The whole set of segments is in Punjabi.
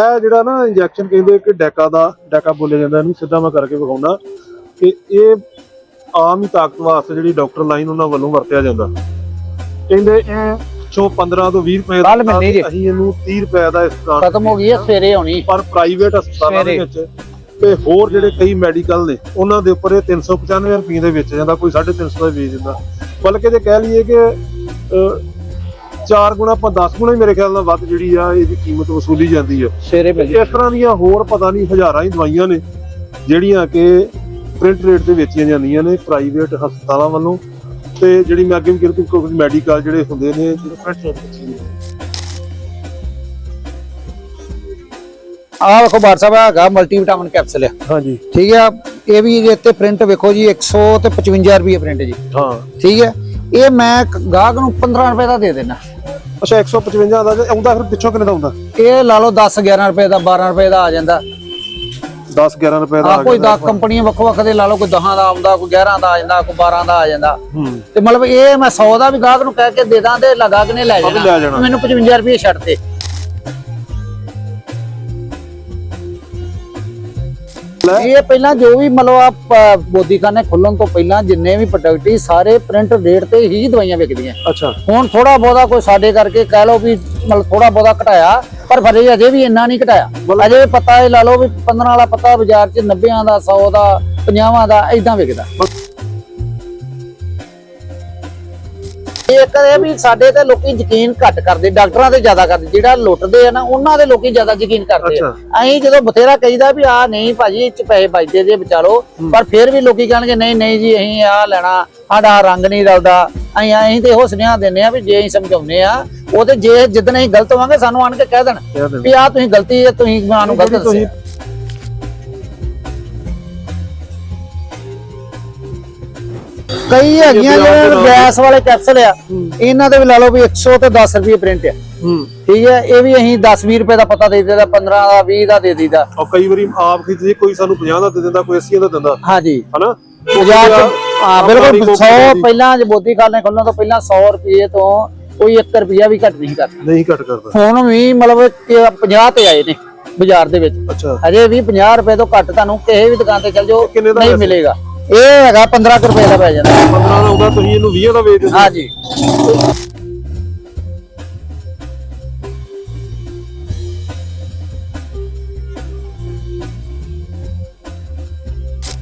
ਇਹ ਜਿਹੜਾ ਨਾ ਇੰਜੈਕਸ਼ਨ ਕਹਿੰਦੇ ਕਿ ਡੈਕਾ ਦਾ ਡੈਕਾ ਬੋਲਿਆ ਜਾਂਦਾ ਇਹਨੂੰ ਸਿੱਧਾ ਮੈਂ ਕਰਕੇ ਵਿਖਾਉਣਾ ਕਿ ਇਹ ਆਮ ਹੀ ਤਾਕਤ ਵਾਸਤੇ ਜਿਹੜੀ ਡਾਕਟਰ ਲਾਈਨ ਉਹਨਾਂ ਵੱਲੋਂ ਵਰਤਿਆ ਜਾਂਦਾ ਕਹਿੰਦੇ ਇਹ ਚੋਂ 15 ਤੋਂ 20 ਰੁਪਏ ਕੱਲ੍ਹ ਮਿਲਣੀ ਜੀ। ਅਸੀਂ ਇਹਨੂੰ 30 ਰੁਪਏ ਦਾ ਇਸ ਦੁਕਾਨ ਖਤਮ ਹੋ ਗਈ ਹੈ ਸਵੇਰੇ ਆਉਣੀ ਪਰ ਪ੍ਰਾਈਵੇਟ ਹਸਪਤਾਲਾਂ ਦੇ। ਵਿੱਚ ਤੇ ਹੋਰ ਜਿਹੜੇ ਕਈ ਮੈਡੀਕਲ ਨੇ ਉਹਨਾਂ ਦੇ ਉੱਪਰ ਇਹ 395 ਰੁਪਏ ਦੇ ਵਿੱਚ ਜਾਂਦਾ ਕੋਈ 350 ਦਾ ਵੇਚ ਦਿੰਦਾ ਬਲਕਿ ਜੇ ਕਹਿ ਲਈਏ ਕਿ ਅਹ, ਚਾਰ ਗੁਣਾ ਆਪਾਂ 10 ਗੁਣਾ ਹੀ ਮੇਰੇ ਖਿਆਲ ਨਾਲ ਵੱਧ ਜਿਹੜੀ ਆ ਇਹਦੀ ਕੀਮਤ ਵਸੂਲੀ ਜਾਂਦੀ ਆ। ਮਿਲ ਇਸ ਤਰ੍ਹਾਂ ਦੀਆਂ ਹੋਰ ਪਤਾ ਨਹੀਂ ਹਜ਼ਾਰਾਂ ਹੀ ਦਵਾਈਆਂ ਨੇ ਜਿਹੜੀਆਂ ਕਿ ਪ੍ਰਿੰਟ ਰੇਟ ਤੇ ਵੇਚੀਆਂ ਜਾਂਦੀਆਂ ਨੇ ਪ੍ਰਾਈਵੇਟ ਹਸਪਤਾਲਾਂ ਵੱਲੋਂ। ਤੇ ਜਿਹੜੀ ਮੈਂ ਅੱਗੇ ਵੀ ਕਿਹਾ ਕੁਝ ਮੈਡੀਕਲ ਜਿਹੜੇ ਹੁੰਦੇ ਨੇ ਜਿਹੜੇ ਪ੍ਰਿੰਟ ਰੇਟ ਤੇ ਵੇਚੀਆਂ ਆਹ ਵੇਖੋ ਬਾਰ ਸਾਹਿਬ ਹੈਗਾ ਮਲਟੀ ਵਿਟਾਮਿਨ ਕੈਪਸੂਲ ਆ। ਹਾਂਜੀ। ਠੀਕ ਹੈ ਇਹ ਵੀ ਇਹਦੇ ਪ੍ਰਿੰਟ ਵੇਖੋ ਜੀ 100 ਤੇ 55 ਰੁਪਏ ਪ੍ਰਿੰਟ ਜੀ। ਹਾਂ। ਠੀਕ ਹੈ ਇਹ ਮੈਂ ਗਾਹਕ ਨੂੰ 15 ਰੁਪਏ ਦਾ ਦੇ ਦੇਣਾ ਅੱਛਾ 155 ਦਾ ਆਉਂਦਾ ਫਿਰ ਪਿੱਛੋਂ ਕਿੰਨੇ ਦਾ ਆਉਂਦਾ? ਇਹ ਲਾ ਲਓ 10 11 ਰੁਪਏ ਦਾ 12 ਰੁਪਏ ਦਾ ਆ ਜਾਂਦਾ। 10 11 ਰੁਪਏ ਦਾ ਆ ਕੋਈ 10 ਕੰਪਨੀਆਂ ਵੱਖੋ ਵੱਖ ਦੇ ਲਾ ਲਓ ਕੋਈ 10 ਦਾ ਆਉਂਦਾ ਕੋਈ 11 ਦਾ ਆ ਜਾਂਦਾ ਕੋਈ 12 ਦਾ ਆ ਜਾਂਦਾ। ਤੇ ਮਤਲਬ ਇਹ ਮੈਂ 100 ਦਾ ਵੀ ਗਾਹਕ ਨੂੰ ਕਹਿ ਕੇ ਦੇ ਦਾਂ ਤੇ ਲਗਾ ਕੇ ਨੇ ਲੈ ਜਾਣਾ। ਮੈਨੂੰ 55 ਰੁਪਏ ਛੱਡ ਦੇ ਇਹ ਪਹਿਲਾਂ ਜੋ ਵੀ ਮਤਲਬ ਆ ਬੋਦੀਖਾਨੇ ਖੁੱਲਣ ਤੋਂ ਪਹਿਲਾਂ ਜਿੰਨੇ ਵੀ ਪ੍ਰੋਡਕਟ ਸੀ ਸਾਰੇ ਪ੍ਰਿੰਟ ਰੇਟ ਤੇ ਹੀ ਦਵਾਈਆਂ ਵਿਕਦੀਆਂ। ਅੱਛਾ। ਹੁਣ ਥੋੜਾ ਬਹੁਤਾ ਕੋਈ ਸਾਡੇ ਕਰਕੇ ਕਹਿ ਲਓ ਵੀ ਮਤਲਬ ਥੋੜਾ ਬਹੁਤਾ ਘਟਾਇਆ ਪਰ ਫਰੇ ਅਜੇ ਵੀ ਇੰਨਾ ਨਹੀਂ ਘਟਾਇਆ। ਅਜੇ ਪਤਾ ਇਹ ਲਾ ਲਓ ਵੀ 15 ਵਾਲਾ ਪਤਾ ਬਾਜ਼ਾਰ 'ਚ 90 ਦਾ 100 ਦਾ 50 ਦਾ ਇਦਾਂ ਵਿਕਦਾ। ਇੱਕ ਇਹ ਵੀ ਸਾਡੇ ਤੇ ਲੋਕੀ ਯਕੀਨ ਘੱਟ ਕਰਦੇ ਡਾਕਟਰਾਂ ਤੇ ਜ਼ਿਆਦਾ ਕਰਦੇ ਜਿਹੜਾ ਲੁੱਟਦੇ ਆ ਨਾ ਉਹਨਾਂ ਦੇ ਲੋਕੀ ਜ਼ਿਆਦਾ ਯਕੀਨ ਕਰਦੇ ਆ। ਅਸੀਂ ਜਦੋਂ ਬਥੇਰਾ ਕਹੀਦਾ ਵੀ ਆ ਨਹੀਂ ਭਾਜੀ ਇਹ ਚ ਪੈਸੇ ਬਚਦੇ ਜੇ ਬਚਾ ਲਓ। ਪਰ ਫਿਰ ਵੀ ਲੋਕੀ ਕਹਿਣਗੇ ਨਹੀਂ ਨਹੀਂ ਜੀ ਅਸੀਂ ਆ ਲੈਣਾ ਸਾਡਾ ਰੰਗ ਨਹੀਂ ਰਲਦਾ। ਅਸੀਂ ਅਸੀਂ ਤੇ ਸੁਨੇਹਾ ਦਿੰਦੇ ਆ ਵੀ ਜੇ ਅਸੀਂ ਸਮਝਾਉਂਦੇ ਆ ਉਹ ਤੇ ਜੇ ਜਿੱਦਣ ਅਸੀਂ ਗਲਤ ਹੋਵਾਂਗੇ ਸਾਨੂੰ ਆਣ ਕੇ ਕਹਿ ਦੇਣ ਵੀ ਆ ਤੁਸੀਂ ਗਲਤੀ ਹੈ ਤੁਸੀਂ ਸਾਨੂੰ ਗਲਤ ਦੱਸਿਆ। ਕਈ ਹੈਗੀਆਂ ਜਿਹੜੇ ਗੈਸ ਵਾਲੇ ਕੈਪਸੂਲ ਆ ਇਹਨਾਂ ਦੇ ਵੀ ਲਾ ਲਓ ਵੀ 100 ਤੇ 10 ਰੁਪਏ ਪ੍ਰਿੰਟ ਆ। ਠੀਕ ਹੈ? ਇਹ ਵੀ ਅਸੀਂ 10 20 ਰੁਪਏ ਦਾ ਪਤਾ ਦੇ ਦਿੰਦਾ 15 ਦਾ 20 ਦਾ ਦੇ ਦਿੰਦਾ ਔਰ ਕਈ ਵਾਰੀ ਆਪ ਖਰੀਦ ਜੇ ਕੋਈ ਸਾਨੂੰ 50 ਦਾ ਦੇ ਦਿੰਦਾ ਕੋਈ 80 ਦਾ ਦਿੰਦਾ। ਹਾਂਜੀ। ਹਨਾ? ਬਾਜ਼ਾਰ ਚ ਹਾਂ ਬਿਲਕੁਲ। ਆਪਣੀ 100 company ਦੀ ਪਹਿਲਾਂ ਜੇ ਬੋਦੀ ਖਾਨੇ ਖੁੱਲਣ ਤੋਂ ਪਹਿਲਾਂ 100 ਰੁਪਏ ਤੋਂ ਕੋਈ 1 ਰੁਪਿਆ ਵੀ ਘੱਟ ਨਹੀਂ ਕਰਦਾ। ਨਹੀਂ ਘਟ ਕਰਦਾ। ਹੁਣ ਵੀ ਮਤਲਬ ਕਿ 50 ਤੇ ਆਏ ਨੇ ਬਾਜ਼ਾਰ ਦੇ ਵਿੱਚ। ਅੱਛਾ। ਅਜੇ ਵੀ 50 ਰੁਪਏ ਤੋਂ ਘੱਟ ਤੁਹਾਨੂੰ ਕਿਸੇ ਵੀ ਦੁਕਾਨ ਤੇ ਚਲ ਜਾਓ ਨਹੀਂ? ਮਿਲੇਗਾ। ਇਹ ਹੈਗਾ 15 ਕੁ ਰੁਪਏ ਦਾ ਪੈ ਜਾਂਦਾ। 15 ਦਾ ਆਉਂਦਾ ਤੁਸੀਂ ਇਹਨੂੰ 20 ਦਾ ਵੇਚ ਦਿੰਦੇ ਹਾਂਜੀ।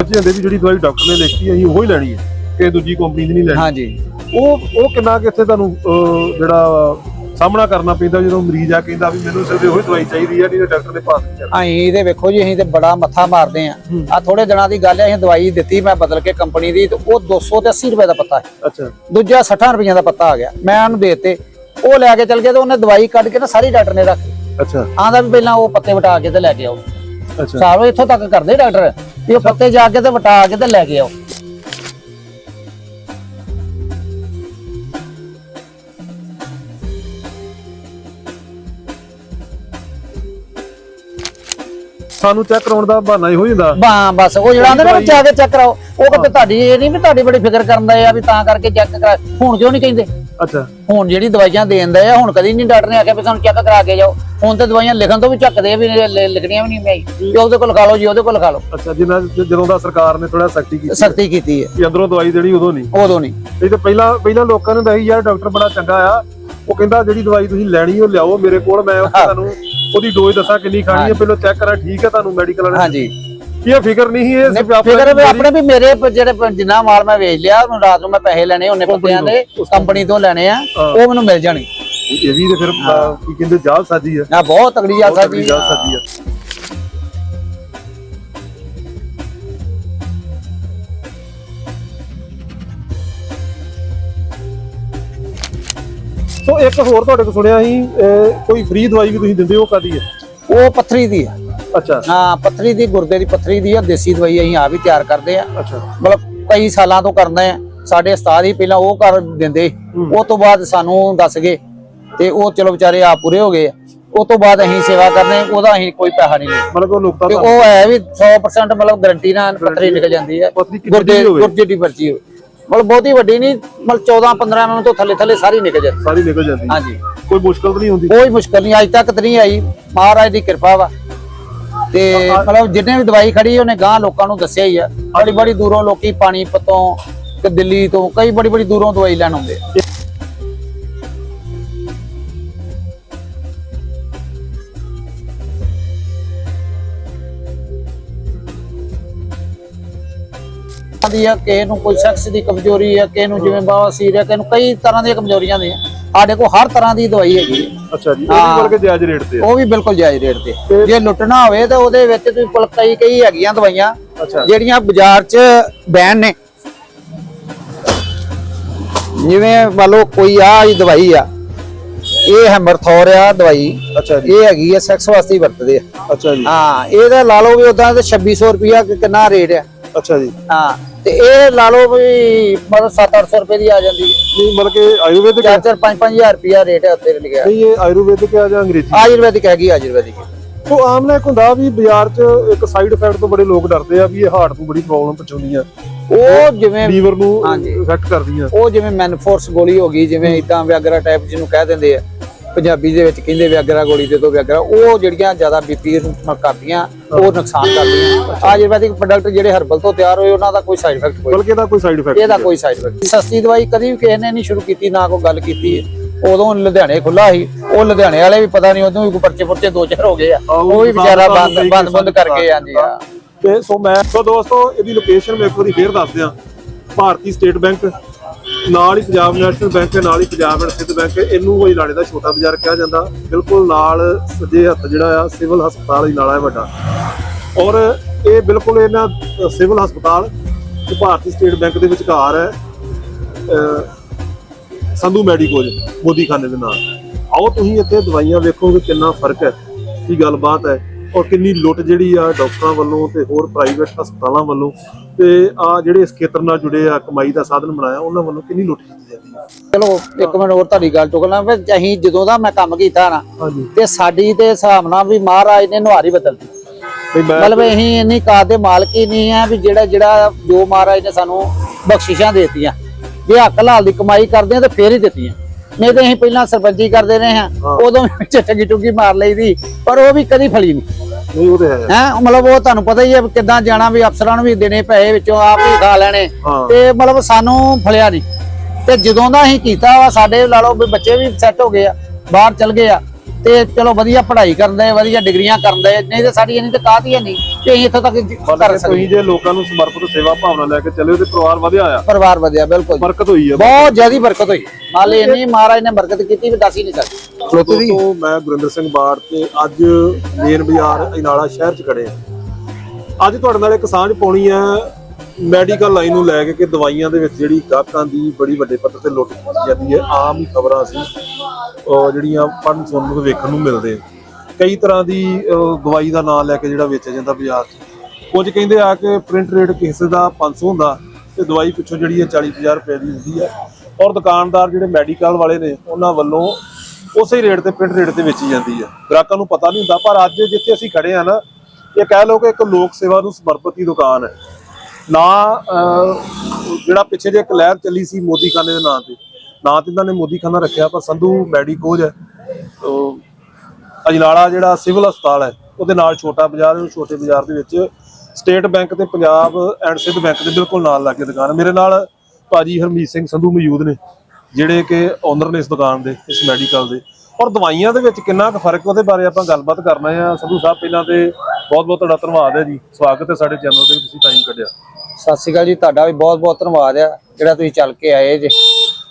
ਬੱਚੇ ਹੁੰਦੇ ਵੀ ਜਿਹੜੀ ਦਵਾਈ ਡਾਕਟਰ ਨੇ ਲਿਖੀ ਅਸੀਂ ਉਹ ਹੀ ਲੈਣੀ ਹੈ ਕਿ ਦੂਜੀ ਕੰਪਨੀ ਦੀ ਨਹੀਂ ਲੈਣੀ। ਹਾਂਜੀ। ਉਹ ਉਹ ਕਿੰਨਾ ਕਿੱਥੇ ਤੁਹਾਨੂੰ ਅਹ, ਜਿਹੜਾ ਸਾਹਮਣਾ ਕਰਨਾ ਪੈਂਦਾ ਜਦੋਂ ਮਰੀਜ਼ ਆ ਕਹਿੰਦਾ ਵੀ ਮੈਨੂੰ ਸਿਰਫ ਉਹੀ ਦਵਾਈ ਚਾਹੀਦੀ ਹੈ ਨਹੀਂ ਤਾਂ ਡਾਕਟਰ ਦੇ ਪਾਸ ਨਹੀਂ ਜਾਣਾ। ਅਸੀਂ ਤੇ ਵੇਖੋ ਜੀ ਅਸੀਂ ਤੇ ਬੜਾ ਮੱਥਾ ਮਾਰਦੇ ਆ। ਆ ਥੋੜੇ ਦਿਨਾਂ ਦੀ ਗੱਲ ਹੈ ਅਸੀਂ ਦਵਾਈ ਦਿੱਤੀ ਮੈਂ ਬਦਲ ਕੇ ਕੰਪਨੀ ਦੀ ਤੇ ਉਹ 200 ਤੇ 80 ਰੁਪਏ ਦਾ ਪੱਤਾ ਹੈ। ਅੱਛਾ। ਦੂਜਾ 60 ਰੁਪਈਆਂ ਦਾ ਪੱਤਾ ਆ ਗਿਆ। ਮੈਂ ਉਹਨੂੰ ਦੇ ਦਿੱਤੇ। ਉਹ ਲੈ ਕੇ ਚਲ ਗਿਆ ਤੇ ਉਹਨੇ ਦਵਾਈ ਕੱਢ ਕੇ ਨਾ ਸਾਰੀ ਡਾਕਟਰ ਨੇ ਰੱਖ ਅੱਛਾ। ਆਂਦਾ ਵੀ ਪਹਿਲਾਂ ਉਹ ਪੱਤੇ ਵਟਾ ਕੇ ਤੇ ਲੈ ਕੇ ਆਓ। ਅੱਛਾ। ਸਾਰੋ ਇੱਥੋਂ ਤੱਕ ਕਰਦੇ ਡਾਕਟਰ। ਵੀ ਉਹ ਪੱਤੇ ਜਾ ਕੇ ਤੇ ਵਟਾ ਕੇ ਤੇ ਲੈ ਕੇ ਆਓ। ਸਾਨੂੰ ਚੈੱਕ ਕਰਾਉਣ ਦਾ ਬਹਾਨਾ ਹੀ ਹੋ ਜਾਂਦਾ। ਬਾ ਬਸ ਉਹ ਜਿਹੜਾ ਆਂਦੇ ਨਾ ਜਾ ਕੇ ਚੈੱਕ ਕਰਾਓ ਉਹ ਕਹਿੰਦੇ ਤੁਹਾਡੀ ਇਹ ਨਹੀਂ ਵੀ ਤੁਹਾਡੀ ਬੜੀ ਫਿਕਰ ਕਰਨ ਦਾ ਆ ਵੀ ਤਾਂ ਕਰਕੇ ਚੈੱਕ ਕਰਾ ਹੁਣ ਕਿਉਂ ਨਹੀਂ ਕਹਿੰਦੇ? ਅੱਛਾ। ਹੁਣ ਜਿਹੜੀ ਦਵਾਈਆਂ ਦੇਣ ਦਾ ਆ ਹੁਣ ਕਦੀ ਨਹੀਂ ਡਾਕਟਰ ਨੇ ਆਖਿਆ ਵੀ ਸਾਨੂੰ ਚੈੱਕ ਕਰਾ ਕੇ ਜਾਓ। ਹੁਣ ਤੇ ਦਵਾਈਆਂ ਲਿਖਣ ਤੋਂ ਵੀ ਚੱਕਦੇ ਆ ਵੀ ਇਹ ਲਿਖਣੀਆਂ ਵੀ ਨਹੀਂ ਮੈਂ ਜੀ ਉਹਦੇ ਕੋਲ ਖਾ ਲਓ ਜੀ ਉਹਦੇ ਕੋਲ ਖਾ ਲਓ। ਅੱਛਾ ਜਿੰਨਾ ਜਦੋਂ ਦਾ ਸਰਕਾਰ ਨੇ ਥੋੜਾ ਸਖਤੀ ਕੀਤੀ ਸਖਤੀ ਕੀਤੀ ਹੈ। ਕਿ ਅੰਦਰੋਂ ਦਵਾਈ ਦੇਣੀ ਉਦੋਂ ਨਹੀਂ। ਉਦੋਂ ਨਹੀਂ। ਨਹੀਂ ਤਾਂ ਪਹਿਲਾਂ ਪਹਿਲਾਂ ਲੋਕਾਂ ਨੂੰ ਸੀ ਯਾਰ ਡਾਕਟਰ ਬੜਾ ਚੰਗਾ ਆ। ਉਹ ਕਹਿੰਦਾ ਜਿਹੜੀ ਦਵਾਈ ਤੁਸੀਂ ਲੈਣੀ ਉਹ ਲਿਆਓ ਮੇਰੇ ਕੋਲ ਮੈਂ ਤੁਹਾਨੂੰ ਉਹਦੀ ਡੋਜ਼ ਦੱਸਾਂ ਕਿੰਨੀ ਖਾਣੀ ਹੈ ਪਹਿਲਾਂ ਚੈੱਕ ਕਰਾਂ ਠੀਕ ਹੈ ਤੁਹਾਨੂੰ ਮੈਡੀਕਲ ਵਾਲੇ ਹਾਂਜੀ। ਇਹ ਫਿਕਰ ਨਹੀਂ ਇਹ ਫਿਕਰ ਆਪਣੇ ਵੀ ਮੇਰੇ ਜਿਹੜੇ ਜਿੰਨਾ ਮਾਲ ਮੈਂ ਵੇਚ ਲਿਆ ਹੁਣ ਰਾਤ ਨੂੰ ਮੈਂ ਪੈਸੇ ਲੈਣੇ ਉਹਨੇ ਪੱਤਿਆਂ ਦੇ ਕੰਪਨੀ ਤੋਂ। ਲੈਣੇ ਆ ਉਹ ਮੈਨੂੰ ਮਿਲ ਜਾਣੀ। ਇਹ ਵੀ ਤੇ ਫਿਰ ਕੀ ਕਹਿੰਦੇ ਜਾਲ ਸਾਜੀ ਆ ਆ ਬਹੁਤ ਤਗੜੀ ਜਾਲ ਸਾਜੀ। ਆ ਸੋ ਇੱਕ ਹੋਰ ਤੁਹਾਡੇ ਕੋਲ ਸੁਣਿਆ ਸੀ ਅਹ, ਕੋਈ ਫ੍ਰੀ ਦਵਾਈ ਵੀ ਤੁਸੀਂ ਦਿੰਦੇ ਹੋ ਕਾਦੀ ਹੈ? ਉਹ ਪੱਥਰੀ ਦੀ ਆ ਅੱਛਾ। ਹਾਂ ਪੱਥਰੀ ਦੀ ਗੁਰਦੇ ਦੀ ਪੱਥਰੀ ਦੀ ਆ ਦੇਸੀ ਦਵਾਈ ਅਸੀਂ ਆਪ ਹੀ ਤਿਆਰ ਕਰਦੇ ਆ। ਅੱਛਾ। ਮਤਲਬ ਕਈ ਸਾਲਾਂ ਤੋਂ ਕਰਦੇ ਆ। ਸਾਡੇ ਉਸਤਾਦ ਹੀ ਪਹਿਲਾਂ ਉਹ ਕਰ ਦਿੰਦੇ। ਉਹ ਤੋਂ ਬਾਅਦ ਸਾਨੂੰ ਦੱਸ ਗਏ। ਤੇ ਉਹ ਚਲੋ ਵਿਚਾਰੇ ਆ ਪੂਰੇ ਹੋ ਗਏ ਆ। ਉਹ ਤੋਂ ਬਾਅਦ ਅਸੀਂ ਸੇਵਾ ਕਰਨੇ ਉਹਦਾ ਅਸੀਂ ਕੋਈ ਪੈਸਾ ਨਹੀਂ ਲਿਆ ਮਤਲਬ ਉਹ ਨੁਕਤਾ ਤੇ ਉਹ ਹੈ ਵੀ 100% ਮਤਲਬ ਗਾਰੰਟੀ ਨਾਲ ਪੱਥਰੀ ਨਿਕਲ ਜਾਂਦੀ ਹੈ। ਪਤਲੀ ਕਿੰਨੀ ਗੁਰਦੇ ਹੋਵੇ? ਗੁਰਦੇ ਦੀ ਪਰਚੀ ਹੋਵੇ। ਮਤਲਬ ਬਹੁਤੀ ਵੱਡੀ ਨਹੀਂ ਮਤਲਬ 14 15 ਐਮਐਮ ਤੋਂ ਥੱਲੇ ਥੱਲੇ ਸਾਰੀ ਨਿਕਲ ਜਾਂਦੀ। ਸਾਰੀ ਨਿਕਲ ਜਾਂਦੀ। ਹਾਂਜੀ। ਕੋਈ ਮੁਸ਼ਕਲ ਤਾਂ ਨਹੀਂ ਹੁੰਦੀ? ਕੋਈ ਮੁਸ਼ਕਲ ਨਹੀਂ ਅੱਜ ਤੱਕ ਤਾਂ ਨਹੀਂ ਆਈ। ਮਹਾਰਾਜ ਦੀ ਕਿਰਪਾ ਵਾ। ਤੇ ਮਤਲਬ ਜਿੰਨੇ ਵੀ ਦਵਾਈ ਖੜੀ ਉਹਨੇ ਗਾਂ ਲੋਕਾਂ ਨੂੰ ਦੱਸਿਆ ਹੀ ਆ। ਬੜੀ ਬੜੀ ਦੂਰੋਂ ਲੋਕੀ ਪਾਣੀਪਤ ਤੋਂ ਤੇ ਦਿੱਲੀ ਤੋਂ ਕਈ ਬੜੀ ਬੜੀ ਦੂਰੋਂ ਦਵਾਈ ਲੈਣ ਆਉਂਦੇ ਆ। ਦੀ ਆ ਕਿਸੇ ਨੂੰ ਕੋਈ ਸ਼ਖਸ ਦੀ ਕਮਜ਼ੋਰੀ ਆ ਕਿਸੇ ਨੂੰ ਜਿਵੇਂ ਬਵਾਸੀਰ ਆ ਕਿਸੇ ਨੂੰ ਕਈ ਤਰ੍ਹਾਂ ਦੀਆਂ ਕਮਜ਼ੋਰੀਆਂ ਨੇ। ਸਾਡੇ ਕੋਲ ਹਰ ਤਰ੍ਹਾਂ ਦੀ ਦਵਾਈ ਹੈਗੀ ਹੈ ਅੱਛਾ ਜੀ ਉਹ ਹਾਂ। ਵੀ ਬਲਕਿ ਜਾਇਜ਼ ਰੇਟ ਤੇ ਆ। ਉਹ ਵੀ ਬਿਲਕੁਲ ਜਾਇਜ਼ ਰੇਟ ਤੇ ਜੇ ਲੁੱਟਣਾ ਹੋਵੇ ਤਾਂ ਉਹਦੇ ਵਿੱਚ ਤੁਸੀਂ ਕੋਲ ਕਈ ਕਈ ਹੈਗੀਆਂ ਦਵਾਈਆਂ ਅੱਛਾ। ਜਿਹੜੀਆਂ ਬਾਜ਼ਾਰ 'ਚ ਬੈਨ ਨੇ। ਜਿਵੇਂ ਮੰਨ ਲਓ ਕੋਈ ਆ ਜੀ ਦਵਾਈ ਆ ਇਹ ਹੈ ਮਰਥੌਰ ਆ ਦਵਾਈ ਅੱਛਾ ਜੀ। ਇਹ ਹੈਗੀ ਆ ਸੈਕਸ ਵਾਸਤੇ ਹੀ ਵਰਤਦੇ ਆ। ਅੱਛਾ ਜੀ। ਹਾਂ ਇਹਦਾ ਲਾ ਲਓ ਵੀ ਉਦਾਂ ਤੇ 2600 ਰੁਪਿਆ ਕਿੰਨਾ ਰੇਟ ਆ। ਅੱਛਾ ਜੀ। ਹਾਂ। ਤੇ ਇਹ ਲਾ ਲਓ ਵੀ ਮਤਲਬ 7-800 ਰੁਪਏ ਦੀ ਆ ਜਾਂਦੀ ਹੈ। ਨਹੀਂ ਮਤਲਬ ਕਿ ਆਯੁਰਵੈਦਿਕ ਹੈ? 4-4 5-5000 ਰੁਪਿਆ ਰੇਟ ਹੈ ਉੱਤੇ ਲਿਖਿਆ। ਨਹੀਂ ਇਹ ਆਯੁਰਵੈਦਿਕ ਹੈ ਜਾਂ ਅੰਗਰੇਜ਼ੀ? ਆਯੁਰਵੈਦਿਕ ਹੈਗੀ ਆਯੁਰਵੈਦਿਕ ਉਹ ਆਮ ਨਾ ਇੱਕ ਹੁੰਦਾ ਵੀ ਬਾਜ਼ਾਰ 'ਚ ਇੱਕ ਸਾਈਡ ਇਫੈਕਟ ਤੋਂ ਬੜੇ ਲੋਕ ਡਰਦੇ ਆ ਵੀ ਇਹ ਹਾਰਟ ਨੂੰ ਬੜੀ ਪ੍ਰੋਬਲਮ ਪਹੁੰਚਾਉਂਦੀਆਂ ਉਹ ਜਿਵੇਂ ਲੀਵਰ ਨੂੰ ਹਾਂਜੀ। ਇਫੈਕਟ ਕਰਦੀਆਂ ਉਹ ਜਿਵੇਂ ਮੈਨਫੋਰਸ ਗੋਲੀ ਹੋ ਗਈ ਜਿਵੇਂ ਇਦਾਂ ਵਿਆਗਰਾ ਟਾਈਪ ਜਿਹਨੂੰ ਕਹਿ ਦਿੰਦੇ ਆ। ਪੰਜਾਬੀ ਦੇ ਵਿੱਚ ਕਹਿੰਦੇ ਵਿਆਗਰਾ ਗੋਲੀ ਦੇ ਦੋ ਵਿਆਗਰਾ ਉਹ ਜਿਹੜੀਆਂ ਜ਼ਿਆਦਾ ਬੀਪੀ ਨੂੰ ਕਰਦੀਆਂ ਉਹ ਨੁਕਸਾਨ ਕਰਦੀਆਂ। ਆਯੁਰਵੈਦਿਕ ਪ੍ਰੋਡਕਟ ਜਿਹੜੇ ਹਰਬਲ ਤੋਂ ਤਿਆਰ ਹੋਏ ਉਹਨਾਂ ਦਾ ਕੋਈ ਸਾਈਡ ਇਫੈਕਟ ਕੋਈ ਬਲਕਿ ਇਹਦਾ ਕੋਈ ਸਾਈਡ ਇਫੈਕਟ ਇਹਦਾ ਕੋਈ ਸਾਈਡ ਇਫੈਕਟ ਸਸਤੀ ਦਵਾਈ ਕਦੀ ਵੀ ਕਿਸੇ ਨੇ ਨਹੀਂ ਸ਼ੁਰੂ ਕੀਤੀ ਨਾ ਕੋਈ ਗੱਲ ਕੀਤੀ। ਉਦੋਂ ਲੁਧਿਆਣੇ ਖੁੱਲਾ ਸੀ ਉਹ ਲੁਧਿਆਣੇ ਵਾਲੇ ਵੀ ਪਤਾ ਨਹੀਂ ਉਦੋਂ ਵੀ ਕੋਈ ਪਰਚੇ ਪੁਰਚੇ ਦੋ ਚਾਰ ਹੋ ਗਏ ਆ। ਉਹ ਵੀ ਵਿਚਾਰਾ ਤਾਂ ਬੰਦ ਬੰਦ ਬੰਦ ਕਰਕੇ ਹਾਂਜੀ ਹਾਂ ਤੇ ਸੋ ਮੈਂ ਸੋ ਦੋਸਤੋ ਇਹਦੀ ਲੋਕੇਸ਼ਨ ਮੈਂ ਇੱਕ ਵਾਰੀ ਫੇਰ ਦੱਸ ਦਿਆਂ ਭਾਰਤੀ ਸਟੇਟ ਬੈਂਕ ਨਾਲ ਹੀ ਪੰਜਾਬ ਨੈਸ਼ਨਲ ਬੈਂਕ ਹੈ ਨਾਲ ਹੀ ਪੰਜਾਬ ਐਂਡ ਸਿੱਧ ਬੈਂਕ ਹੈ ਇਹਨੂੰ ਕੋਈ ਲਾੜੇ ਦਾ ਛੋਟਾ ਬਾਜ਼ਾਰ ਕਿਹਾ ਜਾਂਦਾ। ਬਿਲਕੁਲ ਨਾਲ ਸੱਜੇ ਹੱਥ ਜਿਹੜਾ ਆ ਸਿਵਲ ਹਸਪਤਾਲ ਹੀ ਨਾਲਾ ਹੈ ਵੱਡਾ। ਔਰ ਇਹ ਬਿਲਕੁਲ ਇਹਨਾਂ ਅ, ਸਿਵਲ ਹਸਪਤਾਲ ਤੇ ਭਾਰਤੀ ਸਟੇਟ ਬੈਂਕ ਦੇ ਵਿਚਕਾਰ ਹੈ ਅ, ਸੰਧੂ ਮੈਡੀਕੋਜ ਮੋਦੀਖਾਨੇ ਦੇ ਨਾਲ। ਆਓ ਤੁਸੀਂ ਇੱਥੇ ਦਵਾਈਆਂ ਵੇਖੋਗੇ ਕਿੰਨਾ ਫ਼ਰਕ ਹੈ ਕੀ ਗੱਲਬਾਤ ਹੈ ਔਰ ਕਿੰਨੀ ਲੁੱਟ ਜਿਹੜੀ ਆ ਡਾਕਟਰਾਂ ਵੱਲੋਂ ਤੇ ਹੋਰ ਪ੍ਰਾਈਵੇਟ ਹਸਪਤਾਲਾਂ ਵੱਲੋਂ ਤੇ ਆ ਜਿਹੜੇ ਇਸ ਖੇਤਰ ਨਾਲ ਜੁੜੇ ਆ ਕਮਾਈ ਦਾ ਸਾਧਨ ਬਣਾਇਆ ਉਹਨਾਂ ਵੱਲੋਂ ਕਿੰਨੀ ਲੁੱਟ ਕੀਤੀ ਜਾਂਦੀ ਹੈ? ਚਲੋ ਇੱਕ ਮਿੰਟ ਹੋਰ ਤੁਹਾਡੀ ਗੱਲ ਟੁਕਣਾ ਵੀ ਅਸੀਂ ਜਦੋਂ ਦਾ ਮੈਂ ਕੰਮ ਕੀਤਾ ਨਾ ਹਾਂਜੀ। ਤੇ ਸਾਡੀ ਤੇ ਹਿਸਾਬ ਨਾਲ ਵੀ ਮਹਾਰਾਜ ਨੇ ਨੁਹਾਰੀ ਬਦਲਦੀ ਤੇ ਮੈਂ ਮਤਲਬ ਅਸੀਂ ਇੰਨੀ ਕਾਤ ਦੇ ਮਾਲਕ ਹੀ ਨਹੀਂ ਆ ਵੀ ਜਿਹੜਾ ਜਿਹੜਾ ਜੋ ਮਹਾਰਾਜ ਨੇ ਸਾਨੂੰ ਬਖਸ਼ਿਸ਼ਾਂ ਦੇਤੀਆਂ। ਜੇ ਹੱਕ ਲਾਲ ਦੀ ਕਮਾਈ ਕਰਦੇ ਆ ਤੇ ਫੇਰ ਹੀ ਦਿੱਤੀਆਂ। ਨਹੀਂ ਤੇ ਅਸੀਂ ਪਹਿਲਾਂ ਸਰਪੰਚੀ ਕਰਦੇ ਰਹੇ ਹਾਂ। ਉਦੋਂ ਵੀ ਵਿੱਚ ਠੱਗੀ ਟੁੱਗੀ ਮਾਰ ਲਈਦੀ ਪਰ ਉਹ ਵੀ ਕਦੀ ਫਲੀ ਨਹੀਂ। ਨਹੀਂ ਉਹ ਤੇ ਹੈ। ਹੈ ਮਤਲਬ ਉਹ ਤੁਹਾਨੂੰ ਪਤਾ ਹੀ ਹੈ ਵੀ ਕਿੱਦਾਂ ਜਾਣਾ ਵੀ ਅਫਸਰਾਂ ਨੂੰ ਵੀ ਦੇਣੇ ਪੈਸੇ ਵਿੱਚੋਂ ਆਪ ਹੀ ਖਾ ਲੈਣੇ। ਤੇ ਮਤਲਬ ਸਾਨੂੰ ਫਲਿਆ ਨਹੀਂ। ਤੇ ਜਦੋਂ ਦਾ ਅਸੀਂ ਕੀਤਾ ਵਾ ਸਾਡੇ ਲਾ ਲਓ ਵੀ ਬੱਚੇ ਵੀ ਸੈੱਟ ਹੋ ਗਏ ਆ ਬਾਹਰ ਚਲ ਗਏ ਆ ਤੇ ਚਲੋ ਵਧੀਆ ਪੜ੍ਹਾਈ ਕਰਦੇ ਵਧੀਆ ਡਿਗਰੀਆਂ ਕਰਦੇ ਨਹੀਂ ਤੇ ਸਾਡੀ ਇੰਨੀ ਤਾਂ ਕਾਤ ਹੀ ਹੈ ਨਹੀਂ ਕਿ ਅਸੀਂ ਇੱਥੋਂ ਤੱਕ ਕਰ ਸਕਦੇ ਤੁਸੀਂ ਜੇ ਲੋਕਾਂ ਨੂੰ ਸਮਰਪਿਤ ਸੇਵਾ ਭਾਵਨਾ ਲੈ ਕੇ ਚੱਲੇ ਤੇ ਪਰਿਵਾਰ ਵਧਿਆ ਆ ਪਰਿਵਾਰ ਵਧਿਆ ਬਿਲਕੁਲ। ਬਰਕਤ ਹੋਈ ਆ। ਬਹੁਤ ਜ਼ਿਆਦੀ ਬਰਕਤ ਹੋਈ। ਨਾਲੇ ਇੰਨੀ ਮਹਾਰਾਜ ਨੇ ਬਰਕਤ ਕੀਤੀ ਵੀ ਦੱਸ ਹੀ ਨਹੀਂ ਸਕਦੇ। ਦੋਸਤੋ ਮੈਂ ਗੁਰਿੰਦਰ ਸਿੰਘ ਬਾੜ ਤੇ ਅੱਜ ਮੇਨ ਬਾਜ਼ਾਰ ਇਨਾਲਾ ਸ਼ਹਿਰ ਚ ਖੜੇ ਆ ਅੱਜ ਤੁਹਾਡੇ ਨਾਲ ਇੱਕ ਸਾਂਝ ਪਾਉਣੀ ਹੈ ਮੈਡੀਕਲ ਲਾਈਨ ਨੂੰ ਲੈ ਕੇ ਕਿ ਦਵਾਈਆਂ ਦੇ ਵਿੱਚ ਜਿਹੜੀ ਗਾਹਕਾਂ ਦੀ ਬੜੀ ਵੱਡੇ ਪੱਧਰ ਤੇ ਲੁੱਟ ਕੀਤੀ ਜਾਂਦੀ ਹੈ ਆਮ ਹੀ ਖਬਰਾਂ ਸੀ। ਜਿਹੜੀਆਂ ਪੜਨ ਸੁਣਨ ਨੂੰ ਵੇਖਣ ਨੂੰ ਮਿਲਦੇ। ਕਈ ਤਰ੍ਹਾਂ ਦੀ ਅਹ, ਦਵਾਈ ਦਾ ਨਾਮ ਲੈ ਕੇ ਜਿਹੜਾ ਵੇਚਿਆ ਜਾਂਦਾ ਬਾਜ਼ਾਰ 'ਚ। ਕੁਝ ਕਹਿੰਦੇ ਆ ਕਿ ਪ੍ਰਿੰਟ ਰੇਟ ਕਿਸੇ ਦਾ 500 ਹੁੰਦਾ ਤੇ ਦਵਾਈ ਪਿੱਛੋਂ ਜਿਹੜੀ ਹੈ 40 50 ਰੁਪਏ ਦੀ ਹੁੰਦੀ ਹੈ ਔਰ ਦੁਕਾਨਦਾਰ ਜਿਹੜੇ ਮੈਡੀਕਲ ਵਾਲੇ ਨੇ ਉਹਨਾਂ ਵੱਲੋਂ ਉਸੇ ਰੇਟ ਤੇ ਪ੍ਰਿੰਟ ਰੇਟ ਤੇ ਵੇਚੀ ਜਾਂਦੀ ਹੈ ਗ੍ਰਾਹਕਾਂ ਨੂੰ ਪਤਾ ਨਹੀਂ ਹੁੰਦਾ ਪਰ ਅੱਜ ਜਿੱਥੇ ਅਸੀਂ ਖੜੇ ਆ ਨਾ ਇਹ ਕਹਿ ਲਓ ਕਿ ਇੱਕ ਲੋਕ ਸੇਵਾ ਨੂੰ ਸਮਰਪਿਤ ਦੀ ਦੁਕਾਨ ਹੈ। ਨਾ ਜਿਹੜਾ ਪਿੱਛੇ ਜੇ ਇੱਕ ਲਹਿਰ ਚੱਲੀ ਸੀ ਮੋਦੀਖਾਨੇ ਦੇ ਨਾਂ ਤੇ ਨਾਂ ਤੇ ਇਹਨਾਂ ਨੇ ਮੋਦੀਖਾਨਾ ਰੱਖਿਆ, ਪਰ ਸੰਧੂ ਮੈਡੀਕੋਜ ਹੈ। ਉਹ ਅਜਨਾਲਾ ਜਿਹੜਾ ਸਿਵਲ ਹਸਪਤਾਲ ਹੈ, ਉਹਦੇ ਨਾਲ ਛੋਟਾ ਬਾਜ਼ਾਰ ਹੈ, ਉਹ ਛੋਟੇ ਬਾਜ਼ਾਰ ਦੇ ਵਿੱਚ ਸਟੇਟ ਬੈਂਕ ਤੇ ਪੰਜਾਬ ਐਂਡ ਸਿੱਧ ਬੈਂਕ ਦੇ ਬਿਲਕੁਲ ਨਾਲ ਲੱਗੇ ਦੁਕਾਨ। ਮੇਰੇ ਨਾਲ ਭਾਜੀ ਹਰਮੀਤ ਸਿੰਘ ਸੰਧੂ ਮੌਜੂਦ ਨੇ, ਜਿਹੜੇ ਕਿ ਓਨਰ ਨੇ ਇਸ ਦੁਕਾਨ ਦੇ, ਇਸ ਮੈਡੀਕਲ ਦੇ। ਔਰ ਦਵਾਈਆਂ ਦੇ ਵਿੱਚ ਕਿੰਨਾ ਕੁ ਫ਼ਰਕ ਉਹਦੇ ਬਾਰੇ ਆਪਾਂ ਗੱਲਬਾਤ ਕਰਨਾ ਹੈ। ਸੰਧੂ ਸਾਹਿਬ, ਪਹਿਲਾਂ ਤੇ ਬਹੁਤ ਬਹੁਤ ਤੁਹਾਡਾ ਧੰਨਵਾਦ ਹੈ ਜੀ। ਸਵਾਗਤ ਹੈ ਸਾਡੇ ਚੈਨਲ ਤੇ, ਤੁਸੀਂ ਟਾਈਮ ਕੱਢਿਆ। ਸਤਿ ਸ਼੍ਰੀ ਅਕਾਲ ਜੀ, ਤੁਹਾਡਾ ਵੀ ਬਹੁਤ ਬਹੁਤ ਧੰਨਵਾਦ ਆ ਜਿਹੜਾ ਤੁਸੀਂ ਚੱਲ ਕੇ ਆਏ ਜੇ।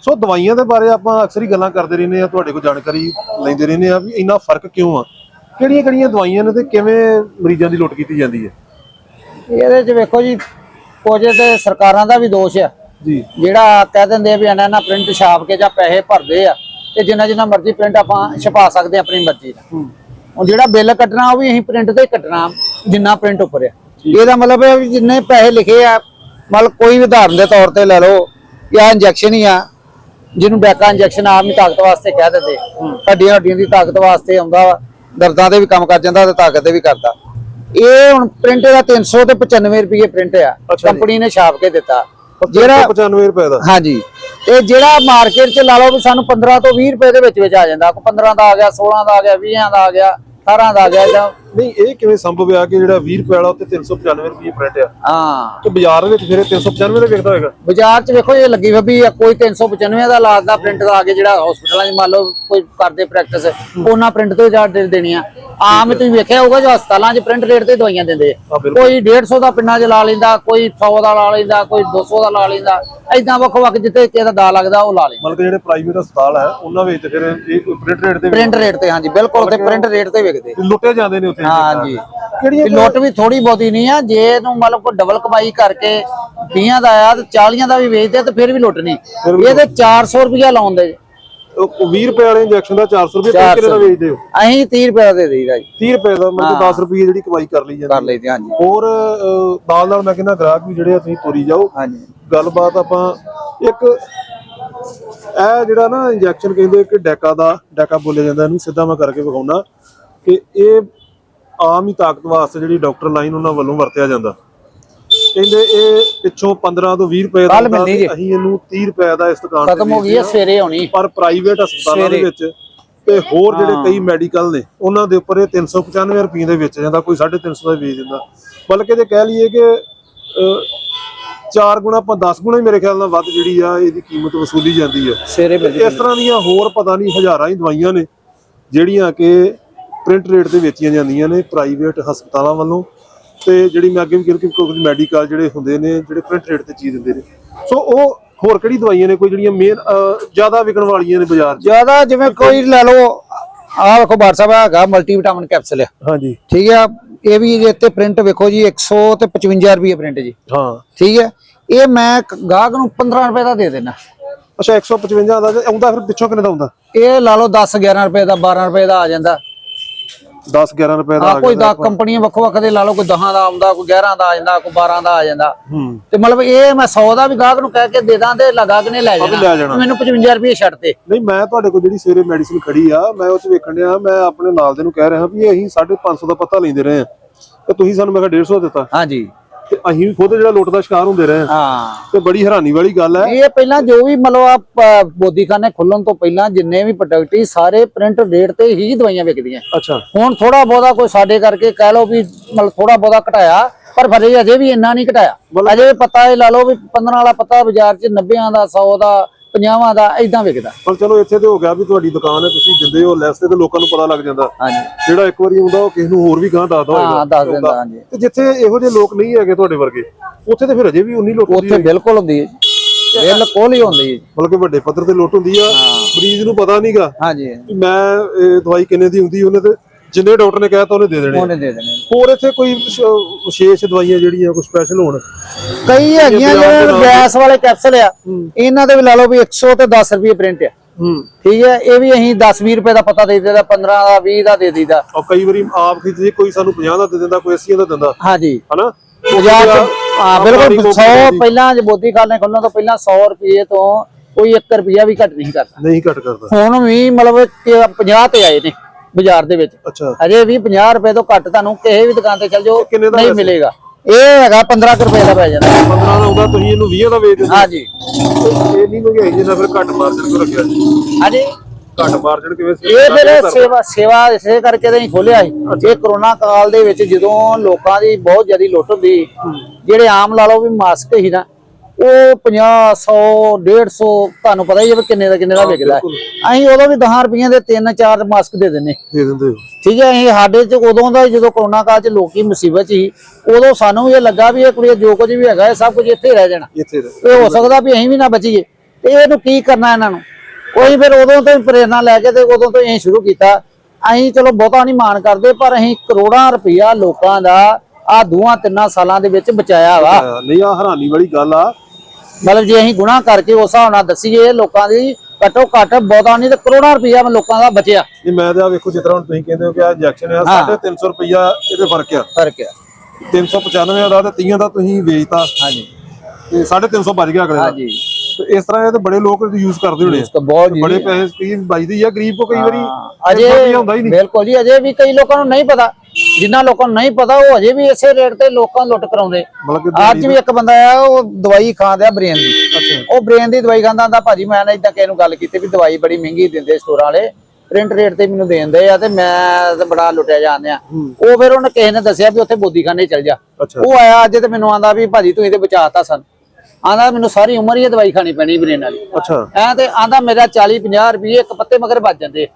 ਸੋ ਦਵਾਈਆਂ ਦੇ ਬਾਰੇ ਆਪਾਂ ਅਕਸਰ ਹੀ ਗੱਲਾਂ ਕਰਦੇ ਰਹਿੰਦੇ ਆ ਤੁਹਾਡੇ ਕੋਲ ਜਾਣਕਾਰੀ ਲੈਂਦੇ ਰਹਿੰਦੇ ਆ ਵੀ ਇੰਨਾ ਫ਼ਰਕ ਕਿਉਂ ਆ? ਕਿਹੜੀਆਂ ਕਿਹੜੀਆਂ ਦਵਾਈਆਂ ਨੇ ਤੇ ਕਿਵੇਂ ਮਰੀਜ਼ਾਂ ਦੀ ਲੁੱਟ ਕੀਤੀ ਜਾਂਦੀ ਹੈ? ਇਹਦੇ 'ਚ ਵੇਖੋ ਜੀ ਕੁਝ ਤੇ ਸਰਕਾਰਾਂ ਦਾ ਵੀ ਦੋਸ਼ ਆ। ਜੀ। ਜਿਹੜਾ ਕਹਿ ਦਿੰਦੇ ਆ ਵੀ ਇਹਨਾਂ ਨਾ ਪ੍ਰਿੰਟ ਛਾਪ ਕੇ ਜਾਂ ਪੈਸੇ ਭਰਦੇ ਆ ਤੇ ਜਿੰਨਾ ਜਿੰਨਾ ਮਰਜ਼ੀ ਪ੍ਰਿੰਟ ਆਪਾਂ ਛਪਾ ਸਕਦੇ ਆ ਆਪਣੀ ਮਰਜ਼ੀ ਨਾਲ। ਹੁਣ ਜਿਹੜਾ ਬਿੱਲ ਕੱਟਣਾ ਉਹ ਵੀ ਅਸੀਂ ਪ੍ਰਿੰਟ ਤੇ ਕੱਟਣਾ ਜਿੰਨਾ ਪ੍ਰਿੰਟ ਉੱਪਰ ਆ। ਇਹਦਾ ਮਤਲਬ ਹੈ ਵੀ ਜਿੰਨੇ ਪੈਸੇ ਲਿਖੇ ਆ ਮਤਲਬ ਕੋਈ ਵੀ ਉਦਾਹਰਨ ਦੇ ਤੌਰ ਤੇ ਲੈ ਲਓ ਆਹ ਇੰਜੈਕਸ਼ਨ ਹੀ ਆ ਜਿਹਨੂੰ ਡੈਕਾ ਇੰਜੈਕਸ਼ਨ ਆਮ ਹੀ ਤਾਕਤ ਵਾਸਤੇ ਕਹਿ ਦਿੰਦੇ। ਹੱਡੀਆਂ ਹੱਡੀਆਂ ਦੀ ਤਾਕਤ ਵਾਸਤੇ ਆਉਂਦਾ ਦਰਦਾਂ ਦੇ ਵੀ ਕੰਮ ਕਰ ਜਾਂਦਾ ਤੇ ਤਾਕਤ ਦੇ ਵੀ ਕਰਦਾ। ਇਹ ਹੁਣ ਪ੍ਰਿੰਟ ਦਾ 300 ਤੇ 95 ਰੁਪਏ ਪ੍ਰਿੰਟ ਆ। ਕੰਪਨੀ ਨੇ ਛਾਪ ਕੇ ਦਿੱਤਾ। ਜਿਹੜਾ 395 ਰੁਪਏ ਦਾ। ਹਾਂਜੀ। ਇਹ ਜਿਹੜਾ ਮਾਰਕੀਟ 'ਚ ਲਾ ਲਓ ਵੀ ਸਾਨੂੰ 15 ਤੋਂ 20 ਰੁਪਏ ਦੇ ਵਿੱਚ ਵਿੱਚ ਆ ਜਾਂਦਾ। ਕੋਈ 15 ਦਾ ਆ ਗਿਆ 16 ਦਾ ਆ ਗਿਆ 20 ਦਾ ਆ ਗਿਆ 18 ਦਾ ਆ ਗਿਆ ਜਾਂ ਨਹੀਂ ਇਹ ਕਿਵੇਂ ਸੰਭਵ ਆ ਕਿ ਜਿਹੜਾ 20 ਰੁਪਏ ਵਾਲਾ ਉੱਤੇ 395 ਰੁਪਏ ਪ੍ਰਿੰਟ ਆ? ਹਾਂ। ਤੇ ਬਾਜ਼ਾਰ ਦੇ ਵਿੱਚ ਫਿਰ ਇਹ 395 ਦਾ ਵਿਕਦਾ ਹੋਏਗਾ? ਬਾਜ਼ਾਰ 'ਚ ਵੇਖੋ ਇਹ ਲੱਗੀ ਹੋਈ ਵੀ ਕੋਈ 395 ਦਾ ਲਾਜ ਦਾ ਪ੍ਰਿੰਟ ਆ ਕੇ ਜਿਹੜਾ ਹਸਪੀਟਲਾਂ 'ਚ ਮੰਨ ਲਓ ਕੋਈ ਕਰਦੇ ਪ੍ਰੈਕਟਿਸ ਉਹਨਾਂ ਪ੍ਰਿੰਟ ਤੋਂ ਜਾ ਦੇ ਦੇਣੀ ਆ। ਆਮ ਤੁਸੀਂ ਵੇਖਿਆ ਹੋਊਗਾ ਜੋ ਹਸਪਤਾਲਾਂ 'ਚ ਪ੍ਰਿੰਟ ਰੇਟ ਤੇ ਦਵਾਈਆਂ ਦਿੰਦੇ ਆ। ਕੋਈ 150 ਦਾ ਪਿੰਡਾਂ 'ਚ ਲਾ ਲੈਂਦਾ ਕੋਈ 100 ਦਾ ਲਾ ਲੈਂਦਾ ਕੋਈ 200 ਦਾ ਲਾ ਲੈਂਦਾ ਐਦਾਂ ਵੱਖ ਵੱਖ ਜਿੱਥੇ ਕਿਸੇ ਦਾ ਦਾ ਲੱਗਦਾ ਉਹ ਲਾ ਲੈਂਦਾ। ਮਤਲਬ ਜਿਹੜੇ ਪ੍ਰਾਈਵੇਟ ਹਸਪਤਾਲ ਹੈ ਉਹਨਾਂ ਵਿੱਚ ਫਿਰ ਇਹ ਪ੍ਰਿੰਟ ਰੇਟ ਤੇ ਪ੍ਰਿੰਟ ਰੇਟ ਤੇ ਹਾਂਜੀ ਬਿਲਕੁਲ ਤੇ ਪ੍ਰਿੰਟ ਰੇਟ ਤੇ ਵਿਕਦੇ। ਲੁੱਟੇ ਜਾਂਦੇ ਨੇ ਉੱਥੇ। ਕਿਹੜੀਆਂ ਵੀ ਲੁੱਟ ਵੀ ਥੋੜੀ ਬਹੁਤੀ ਨਹੀਂ ਆ ਜੇ ਇਹਨੂੰ ਮਤਲਬ ਕੋਈ ਡਬਲ ਕਮਾਈ ਕਰਕੇ 20 ਦਾ ਆ ਤੇ 40 ਦਾ ਵੀ ਵੇਚਦੇ ਆ ਤੇ ਫਿਰ ਵੀ ਲੁੱਟ ਨਹੀਂ। ਇਹਦੇ 400 ਰੁਪਇਆ ਲਾਉਂਦੇ। ਉਹ 20 ਰੁਪਏ ਵਾਲੇ ਇੰਜੈਕਸ਼ਨ ਦਾ 400 ਰੁਪਏ ਤੁਸੀਂ ਕਿੰਨੇ ਦਾ ਵੇਚਦੇ ਹੋ? ਅਸੀਂ 30 ਰੁਪਏ ਦਾ ਦੇ ਦੇਈਦਾ ਜੀ। 30 ਰੁਪਏ ਦਾ ਮਤਲਬ 10 ਰੁਪਏ ਜਿਹੜੀ ਕਮਾਈ ਕਰ ਲਈ ਜਾਂਦੀ ਕਰ ਲਈਦੇ ਹਾਂਜੀ। ਹੋਰ ਨਾਲ ਨਾਲ ਮੈਂ ਕਹਿੰਦਾ ਗ੍ਰਾਹਕ ਵੀ ਜਿਹੜੇ ਆ ਤੁਸੀਂ ਤੋਰੀ ਜਾਓ। ਹਾਂਜੀ। ਗੱਲਬਾਤ ਆਪਾਂ ਇੱਕ ਇਹ ਜਿਹੜਾ ਨਾ ਇੰਜੈਕਸ਼ਨ ਕਹਿੰਦੇ ਕਿ ਡੈਕਾ ਦਾ ਡੈਕਾ ਬੋਲਿਆ ਜਾਂਦਾ ਇਹਨੂੰ ਸਿੱਧਾ ਮੈਂ ਕਰਕੇ ਵਿਖਾਉਣਾ ਕਿ ਇਹ ਆਮ ਹੀ ਤਾਕਤ ਵਾਸਤੇ ਜਿਹੜੀ ਡਾਕਟਰ ਲਾਈਨ ਉਹਨਾਂ ਵੱਲੋਂ ਵਰਤਿਆ ਜਾਂਦਾ ਕਹਿੰਦੇ ਇਹ ਪਿੱਛੋਂ 15 ਤੋਂ 20 ਰੁਪਏ ਦਾ ਕੱਲ੍ਹ ਹੁੰਦਾ ਮਿਲਣੀ ਤੇ ਜੀ। ਅਸੀਂ ਇਹਨੂੰ 30 ਰੁਪਏ ਦਾ ਇਸ ਦੁਕਾਨ ਤੇ ਖਤਮ ਹੋ ਗਈ ਹੈ ਵੇਚਦੇ ਹਾਂ। ਸਵੇਰੇ ਹੋਣੀ ਪਰ ਪ੍ਰਾਈਵੇਟ ਹਸਪਤਾਲਾਂ ਦੇ ਸਵੇਰੇ। ਵਿੱਚ ਤੇ ਹੋਰ ਜਿਹੜੇ ਕਈ ਮੈਡੀਕਲ ਨੇ ਉਹਨਾਂ ਦੇ ਉੱਪਰ ਇਹ 395 ਰੁਪਏ ਦੇ ਵਿੱਚ ਜਾਂਦਾ ਕੋਈ 350 ਦਾ ਵੇਚ ਦਿੰਦਾ ਬਲਕਿ ਤੇ ਕਹਿ ਲਈਏ ਕਿ ਅਹ, ਚਾਰ ਗੁਣਾ ਆਪਾਂ 10 ਗੁਣਾ ਹੀ ਮੇਰੇ ਖਿਆਲ ਨਾਲ ਵੱਧ ਜਿਹੜੀ ਆ ਇਹਦੀ ਕੀਮਤ ਵਸੂਲੀ ਜਾਂਦੀ ਹੈ ਸਵੇਰੇ ਇਸ ਤਰ੍ਹਾਂ ਦੀਆਂ ਹੋਰ ਪਤਾ ਨਹੀਂ ਹਜ਼ਾਰਾਂ ਹੀ ਦਵਾਈਆਂ ਨੇ ਜਿਹੜੀਆਂ ਕਿ ਪ੍ਰਿੰਟ ਰੇਟ ਤੇ ਵੇਚੀਆਂ ਜਾਂਦੀਆਂ ਨੇ ਪ੍ਰਾਈਵੇਟ ਹਸਪਤਾਲਾਂ ਵੱਲੋਂ। ਤੇ ਜਿਹੜੀ ਮੈਂ ਅੱਗੇ ਵੀ ਕਿਹਾ ਕਿ ਕੁਝ ਮੈਡੀਕਲ ਜਿਹੜੇ ਹੁੰਦੇ ਨੇ ਜਿਹੜੇ ਪ੍ਰਿੰਟ ਰੇਟ ਤੇ ਚੀਜ਼ ਦਿੰਦੇ ਨੇ। ਸੋ ਉਹ ਹੋਰ ਕਿਹੜੀ ਦਵਾਈਆਂ ਨੇ? ਕੋਈ ਜਿਹੜੀਆਂ ਮੇਨ ਜ਼ਿਆਦਾ ਵਿਕਣ ਵਾਲੀਆਂ ਨੇ ਬਾਜ਼ਾਰ 'ਚ? ਜ਼ਿਆਦਾ ਜਿਵੇਂ ਕੋਈ ਲੈ ਲਓ ਆਹ ਵੇਖੋ ਬਾਰ ਸਾਹਿਬ ਹੈਗਾ ਮਲਟੀ ਵਿਟਾਮਿਨ ਕੈਪਸੂਲ ਆ। ਹਾਂਜੀ। ਠੀਕ ਹੈ ਇਹ ਵੀ ਇਹਦੇ ਤੇ ਪ੍ਰਿੰਟ ਵੇਖੋ ਜੀ 100 ਤੇ 55 ਰੁਪਏ ਪ੍ਰਿੰਟ ਜੀ। ਹਾਂ। ਠੀਕ ਹੈ ਇਹ ਮੈਂ ਗਾਹਕ ਨੂੰ 15 ਰੁਪਏ ਦਾ ਦੇ ਦੇਣਾ ਅੱਛਾ 155 ਦਾ ਆਉਂਦਾ ਫਿਰ ਪਿੱਛੋਂ ਕਿੰਨੇ ਦਾ ਆਉਂਦਾ? ਇਹ ਲਾ ਲਓ 10 11 ਰੁਪਏ ਦਾ 12 ਰੁਪਏ ਦਾ ਆ ਜਾਂਦਾ। 10 11 ਰੁਪਏ ਦਾ ਆ ਕੋਈ ਦਾ ਕੰਪਨੀਆਂ ਵੱਖੋ ਵੱਖ ਦੇ ਲਾ ਲਓ ਕੋਈ 10 ਦਾ ਆਉਂਦਾ ਕੋਈ 11 ਦਾ ਆ ਜਾਂਦਾ ਕੋਈ 12 ਦਾ ਆ ਜਾਂਦਾ। ਹੂੰ। ਤੇ ਮਤਲਬ ਇਹ ਮੈਂ 100 ਦਾ ਵੀ ਗਾਹਕ ਨੂੰ ਕਹਿ ਕੇ ਦੇ ਦਾਂ ਤੇ ਲਗਾ ਕੇ ਨੇ ਲੈ ਜਾਣਾ। ਮੈਨੂੰ 55 ਰੁਪਏ ਛੱਡ ਤੇ। ਨਹੀਂ ਮੈਂ ਤੁਹਾਡੇ ਕੋਲ ਜਿਹੜੀ ਸਵੇਰੇ ਮੈਡੀਸਿਨ ਖੜੀ ਆ ਮੈਂ ਉਹ ਚ ਵੇਖਣ ਡਿਆ ਮੈਂ ਆਪਣੇ ਨਾਲ ਦੇ ਨੂੰ ਕਹਿ ਰਿਹਾ ਵੀ ਅਸੀਂ 550 ਦਾ ਪੱਤਾ ਲੈਂਦੇ ਰਹੇ ਆ ਤੇ ਤੁਸੀਂ ਸਾਨੂੰ ਮੈਂ ਕਿਹਾ 150 ਦਿੱਤਾ। ਹਾਂਜੀ। ਤੇ ਅਸੀਂ ਵੀ ਖੁਦ ਜਿਹੜਾ ਲੁੱਟ ਦਾ ਸ਼ਿਕਾਰ ਹੁੰਦੇ ਰਹੇ ਹਾਂ। ਤੇ ਬੜੀ ਹੈਰਾਨੀ ਵਾਲੀ ਗੱਲ ਹੈ। ਇਹ ਪਹਿਲਾਂ ਜੋ ਵੀ ਮਤਲਬ ਆ ਬੋਦੀਖਾਨੇ ਖੁੱਲਣ ਤੋਂ ਪਹਿਲਾਂ ਜਿੰਨੇ ਵੀ ਪ੍ਰੋਡਕਟ ਸੀ ਸਾਰੇ ਪ੍ਰਿੰਟ ਰੇਟ ਤੇ ਹੀ ਦਵਾਈਆਂ ਵਿਕਦੀਆਂ। ਅੱਛਾ। ਹੁਣ ਥੋੜਾ ਬਹੁਤਾ ਕੋਈ ਸਾਡੇ ਕਰਕੇ ਕਹਿ ਲਓ ਵੀ ਮਤਲਬ ਥੋੜਾ ਬਹੁਤਾ ਘਟਾਇਆ ਪਰ ਫਿਰ ਅਜੇ ਵੀ ਇੰਨਾ ਨਹੀਂ ਘਟਾਇਆ। ਅਜੇ ਪਤਾ ਇਹ ਲਾ ਲਓ ਵੀ 15 ਵਾਲਾ ਪਤਾ ਬਾਜ਼ਾਰ 'ਚ 90 ਦਾ 100 ਦਾ 50 ਦਾ ਇਦਾਂ ਵਿਕਦਾ। ਪਰ ਚਲੋ ਇੱਥੇ ਤੇ ਹੋ ਗਿਆ ਵੀ ਤੁਹਾਡੀ ਦੁਕਾਨ ਹੈ ਤੁਸੀਂ ਦਿੰਦੇ ਹੋ ਲੈਸ ਤੇ ਲੋਕਾਂ ਨੂੰ ਪਤਾ ਲੱਗ ਜਾਂਦਾ। ਹਾਂਜੀ। ਜਿਹੜਾ ਇੱਕ ਵਾਰੀ ਆਉਂਦਾ ਉਹ ਕਿਸੇ ਨੂੰ ਹੋਰ ਵੀ ਗਾਂ ਦੱਸਦਾ ਹੋਏਗਾ ਹਾਂ ਦੱਸ ਦਿੰਦਾ ਹਾਂਜੀ। ਤੇ ਜਿੱਥੇ ਇਹੋ ਜਿਹੇ ਲੋਕ ਨਹੀਂ ਹੈਗੇ ਤੁਹਾਡੇ ਵਰਗੇ ਉੱਥੇ ਤੇ ਫਿਰ ਅਜੇ ਵੀ ਉਨੀ ਲੁੱਟ ਹੁੰਦੀ ਉੱਥੇ ਬਿਲਕੁਲ ਹੁੰਦੀ ਹੈ ਬਿਲਕੁਲ ਹੀ ਹੁੰਦੀ ਹੈ ਬਲਕਿ ਵੱਡੇ ਪੱਧਰ ਤੇ ਲੁੱਟ ਹੁੰਦੀ ਆ। ਮਰੀਜ਼ ਨੂੰ ਪਤਾ ਨਹੀਂਗਾ ਹਾਂਜੀ। ਮੈਂ ਇਹ ਦਵਾਈ ਕਿੰਨੇ ਦੀ ਹੁੰਦੀ ਉਹਨੇ ਤੇ ਜਿੰਨੇ ਡਾਕਟਰ ਨੇ ਕਹਿਤਾ ਉਹਨੇ ਦੇ ਦੇਣੇ ਉਹਨੇ ਦੇ ਦੇਣੇ ਹੋਰ ਇੱਥੇ ਕੋਈ ਵਿਸ਼- ਵਿਸ਼ੇਸ਼ ਦਵਾਈਆਂ ਜਿਹੜੀਆਂ ਕੋਈ ਸਪੈਸ਼ਲ ਹੋਣ? ਕਈ ਹੈਗੀਆਂ ਜਿਹੜੇ ਗੈਸ ਵਾਲੇ ਕੈਪਸੂਲ ਆ ਇਹਨਾਂ ਦੇ ਵੀ ਲਾ ਲਓ ਵੀ 100 ਤੇ 10 ਰੁਪਏ ਪ੍ਰਿੰਟ ਆ। ਹੂੰ। ਠੀਕ ਹੈ ਇਹ ਵੀ ਅਸੀਂ 10 20 ਰੁਪਏ ਦਾ ਪਤਾ ਦੇ ਦਿੰਦਾ 15 ਦਾ 20 ਦਾ ਦੇ ਦਿੰਦਾ ਔਰ ਕਈ ਵਾਰੀ ਆਪ ਖਰੀਦਦੇ ਕੋਈ ਸਾਨੂੰ 50 ਦਾ ਦੇ ਦਿੰਦਾ ਕੋਈ 80 ਦਾ ਦਿੰਦਾ। ਹਾਂਜੀ। ਹਨਾ? ਚ ਹਾਂ ਬਿਲਕੁਲ ਆਪਣੀ 100 company ਪਹਿਲਾਂ ਜੇ ਬੋਦੀ ਖਾਨੇ ਖੁੱਲਣ ਤੋਂ ਪਹਿਲਾਂ 100 ਰੁਪਏ ਤੋਂ ਕੋਈ 1 ਰੁਪਿਆ ਵੀ ਘੱਟ ਨਹੀਂ ਕਰਦਾ। ਨਹੀਂ ਘਟ ਕਰਦਾ। ਹੁਣ ਵੀ ਮਤਲਬ ਕਿ 50 ਤੇ ਆਏ ਨੇ। ਬਾਜ਼ਾਰ ਦੇ ਵਿੱਚ। ਅੱਛਾ। ਅਜੇ ਵੀ 50 ਰੁਪਏ ਤੋਂ ਘੱਟ ਤੁਹਾਨੂੰ ਕਿਸੇ ਵੀ ਦੁਕਾਨ ਤੇ ਚਲ ਜਾਓ ਨਹੀਂ? ਮਿਲੇਗਾ। ਇਹ ਹੈਗਾ 15 ਕੁ ਰੁਪਏ ਦਾ ਪੈ ਜਾਂਦਾ। 15 ਦਾ ਆਉਂਦਾ ਤੁਸੀਂ ਇਹਨੂੰ 20 ਦਾ ਵੇਚ ਦਿੰਦੇ ਹਾਂਜੀ। ਇਹ ਨਹੀਂ ਮਹਿੰਗਾਈ ਜਿੰਨਾ ਫਿਰ ਘੱਟ ਮਾਰਜਨ ਕੋ ਰੱਖਿਆ ਜੀ? ਹਾਂਜੀ। ਘੱਟ ਮਾਰਜਨ ਕਿਵੇਂ ਸੀ? ਇਹ ਫਿਰ ਸੇਵਾ ਸੇਵਾ ਇਸੇ ਕਰਕੇ ਤਾਂ ਹੀ ਖੋਲਿਆ ਸੀ। ਇਹ ਕਰੋਨਾ ਕਾਲ ਦੇ ਵਿੱਚ ਜਦੋਂ ਲੋਕਾਂ ਦੀ ਬਹੁਤ ਜ਼ਿਆਦਾ ਲੁੱਟ ਹੁੰਦੀ ਜਿਹੜੇ ਆਮ ਲਾ ਲਓ ਵੀ ਮਾਸਕ ਸੀ ਨਾ ਉਹ 50 100 150 ਤੁਹਾਨੂੰ ਪਤਾ ਹੀ ਹੈ ਵੀ ਕਿੰਨੇ ਦਾ ਕਿੰਨੇ ਦਾ ਵਿਕਦਾ। ਅਸੀਂ ਉਦੋਂ ਵੀ 10 ਰੁਪਈਆਂ ਦੇ ਤਿੰਨ ਚਾਰ ਮਾਸਕ ਦੇ ਦਿੰਨੇ ਦੇ ਦਿੰਦੇ ਠੀਕ ਹੈ ਅਸੀਂ ਸਾਡੇ ਚ ਉਦੋਂ ਦਾ ਜਦੋਂ ਕਰੋਨਾ ਕਾਲ ਚ ਲੋਕੀ ਮੁਸੀਬਤ ਸੀ ਉਦੋਂ ਸਾਨੂੰ ਵੀ ਇਹ ਲੱਗਾ ਵੀ ਇਹ ਕੁੜੀ ਜੋ ਕੁਝ ਵੀ ਹੈਗਾ ਇਹ ਸਭ ਕੁਝ ਇੱਥੇ ਰਹਿ ਜਾਣਾ। ਇੱਥੇ। ਇਹ ਹੋ ਸਕਦਾ ਵੀ ਅਸੀਂ ਵੀ ਨਾ ਬਚੀਏ। ਤੇ ਇਹਨੂੰ ਕੀ ਕਰਨਾ ਇਹਨਾਂ ਨੂੰ? ਉਹੀ ਫਿਰ ਉਦੋਂ ਤੋਂ ਹੀ ਪ੍ਰੇਰਣਾ ਲੈ ਕੇ ਤੇ ਉਦੋਂ ਤੋਂ ਹੀ ਅਸੀਂ ਸ਼ੁਰੂ ਕੀਤਾ। ਅਸੀਂ ਚਲੋ ਬਹੁਤਾ ਨਹੀਂ ਮਾਣ ਕਰਦੇ ਪਰ ਅਸੀਂ ਕਰੋੜਾਂ ਰੁਪਈਆ ਲੋਕਾਂ ਦਾ ਆ ਦੋਹਾਂ ਤਿੰਨਾਂ ਸਾਲਾਂ ਦੇ ਵਿੱਚ ਬਚਾਇਆ ਵਾ। ਨਹੀਂ ਆ ਹੈਰਾਨੀ ਵਾਲੀ ਗੱਲ ਆ ਮਤਲਬ ਜੇ ਅਸੀਂ ਗੁਨਾਹ ਕਰਕੇ ਉਸ ਹਿਸਾਬ ਨਾਲ ਦੱਸੀਏ ਲੋਕਾਂ ਦੀ ਘੱਟੋ ਘੱਟ ਬਹੁਤਾ ਨਹੀਂ ਤੇ ਕਰੋੜਾਂ ਰੁਪਈਆ ਲੋਕਾਂ ਦਾ ਬਚਿਆ। ਜੇ ਮੈਂ ਤਾਂ ਵੇਖੋ ਜਿਸ ਤਰ੍ਹਾਂ ਹੁਣ ਤੁਸੀਂ ਕਹਿੰਦੇ ਹੋ ਕਿ ਆ ਇੰਜੈਕਸ਼ਨ ਆ 350 ਰੁਪਈਆ ਇਹਦੇ ਫ਼ਰਕ ਆ। ਫ਼ਰਕ ਆ। 395 ਦਾ ਤੇ 30 ਦਾ ਤੁਸੀਂ ਵੇਚਤਾ। ਹਾਂਜੀ। ਤੇ 350 ਬਚ ਗਿਆ ਅਗਲੇ ਦਾ। ਹਾਂਜੀ। ਇਸ ਤਰ੍ਹਾਂ ਇਹ ਤੇ ਬੜੇ ਲੋਕ ਯੂਜ਼ ਕਰਦੇ ਹੋਣੇ ਬਹੁਤ ਜੀ। ਬੜੇ ਪੈਸੇ ਕੀ ਬਚਦੀ ਆ ਗਰੀਬ ਕੋ ਕਈ ਵਾਰੀ ਅਜੇ ਨਹੀਂ। ਬਿਲਕੁਲ ਜੀ ਅਜੇ ਵੀ ਕਈ ਲੋਕਾਂ ਨੂੰ ਨਹੀਂ ਪਤਾ। ਜਿਨ੍ਹਾਂ ਲੋਕਾਂ ਨੂੰ ਨਹੀਂ ਪਤਾ ਉਹ ਅਜੇ ਵੀ ਇਸੇ ਰੇਟ ਤੇ ਲੋਕਾਂ ਨੂੰ ਲੁੱਟ ਕਰਾਉਂਦੇ। ਅੱਜ ਵੀ ਇੱਕ ਬੰਦਾ ਆ ਉਹ ਦਵਾਈ ਖਾਂਦਾ ਬ੍ਰੇਨ ਦੀ। ਉਹ ਬ੍ਰੇਨ ਦੀ ਦਵਾਈ ਖਾਂਦਾ ਆਂਦਾ ਭਾਜੀ ਮੈਂ ਨਾ ਇਦਾਂ ਕਿਸੇ ਨੂੰ ਗੱਲ ਕੀਤੀ ਵੀ ਦਵਾਈ ਬੜੀ ਮਹਿੰਗੀ ਦਿੰਦੇ ਸਟੋਰਾਂ ਵਾਲੇ ਪ੍ਰਿੰਟ ਰੇਟ ਤੇ ਮੈਨੂੰ ਦੇਂਦੇ ਆ ਤੇ ਮੈਂ ਬੜਾ ਲੁੱਟਿਆ ਜਾਂਦੇ ਆ। ਉਹ ਫਿਰ ਉਹਨੇ ਕਿਸੇ ਨੇ ਦੱਸਿਆ ਵੀ ਉੱਥੇ ਬੋਦੀਖਾਨੇ ਚੱਲ ਜਾ। ਉਹ ਆਇਆ ਅੱਜ ਤੇ ਮੈਨੂੰ ਆਂਦਾ ਵੀ ਭਾਜੀ ਤੂੰ ਇਹਦੇ ਬਚਾਤਾ ਸਨ। ਆਂਦਾ ਮੈਨੂੰ ਸਾਰੀ ਉਮਰ ਹੀ ਦਵਾਈ ਖਾਣੀ ਪੈਣੀ ਬ੍ਰੇਨ ਵਾਲੀ। ਅੱਛਾ। ਐ ਤੇ ਆਂਦਾ ਮੇਰਾ 40 50 ਰੁਪਏ ਇੱਕ ਪੱਤੇ ਮਗਰ ਬਚ ਜਾਂਦੇ।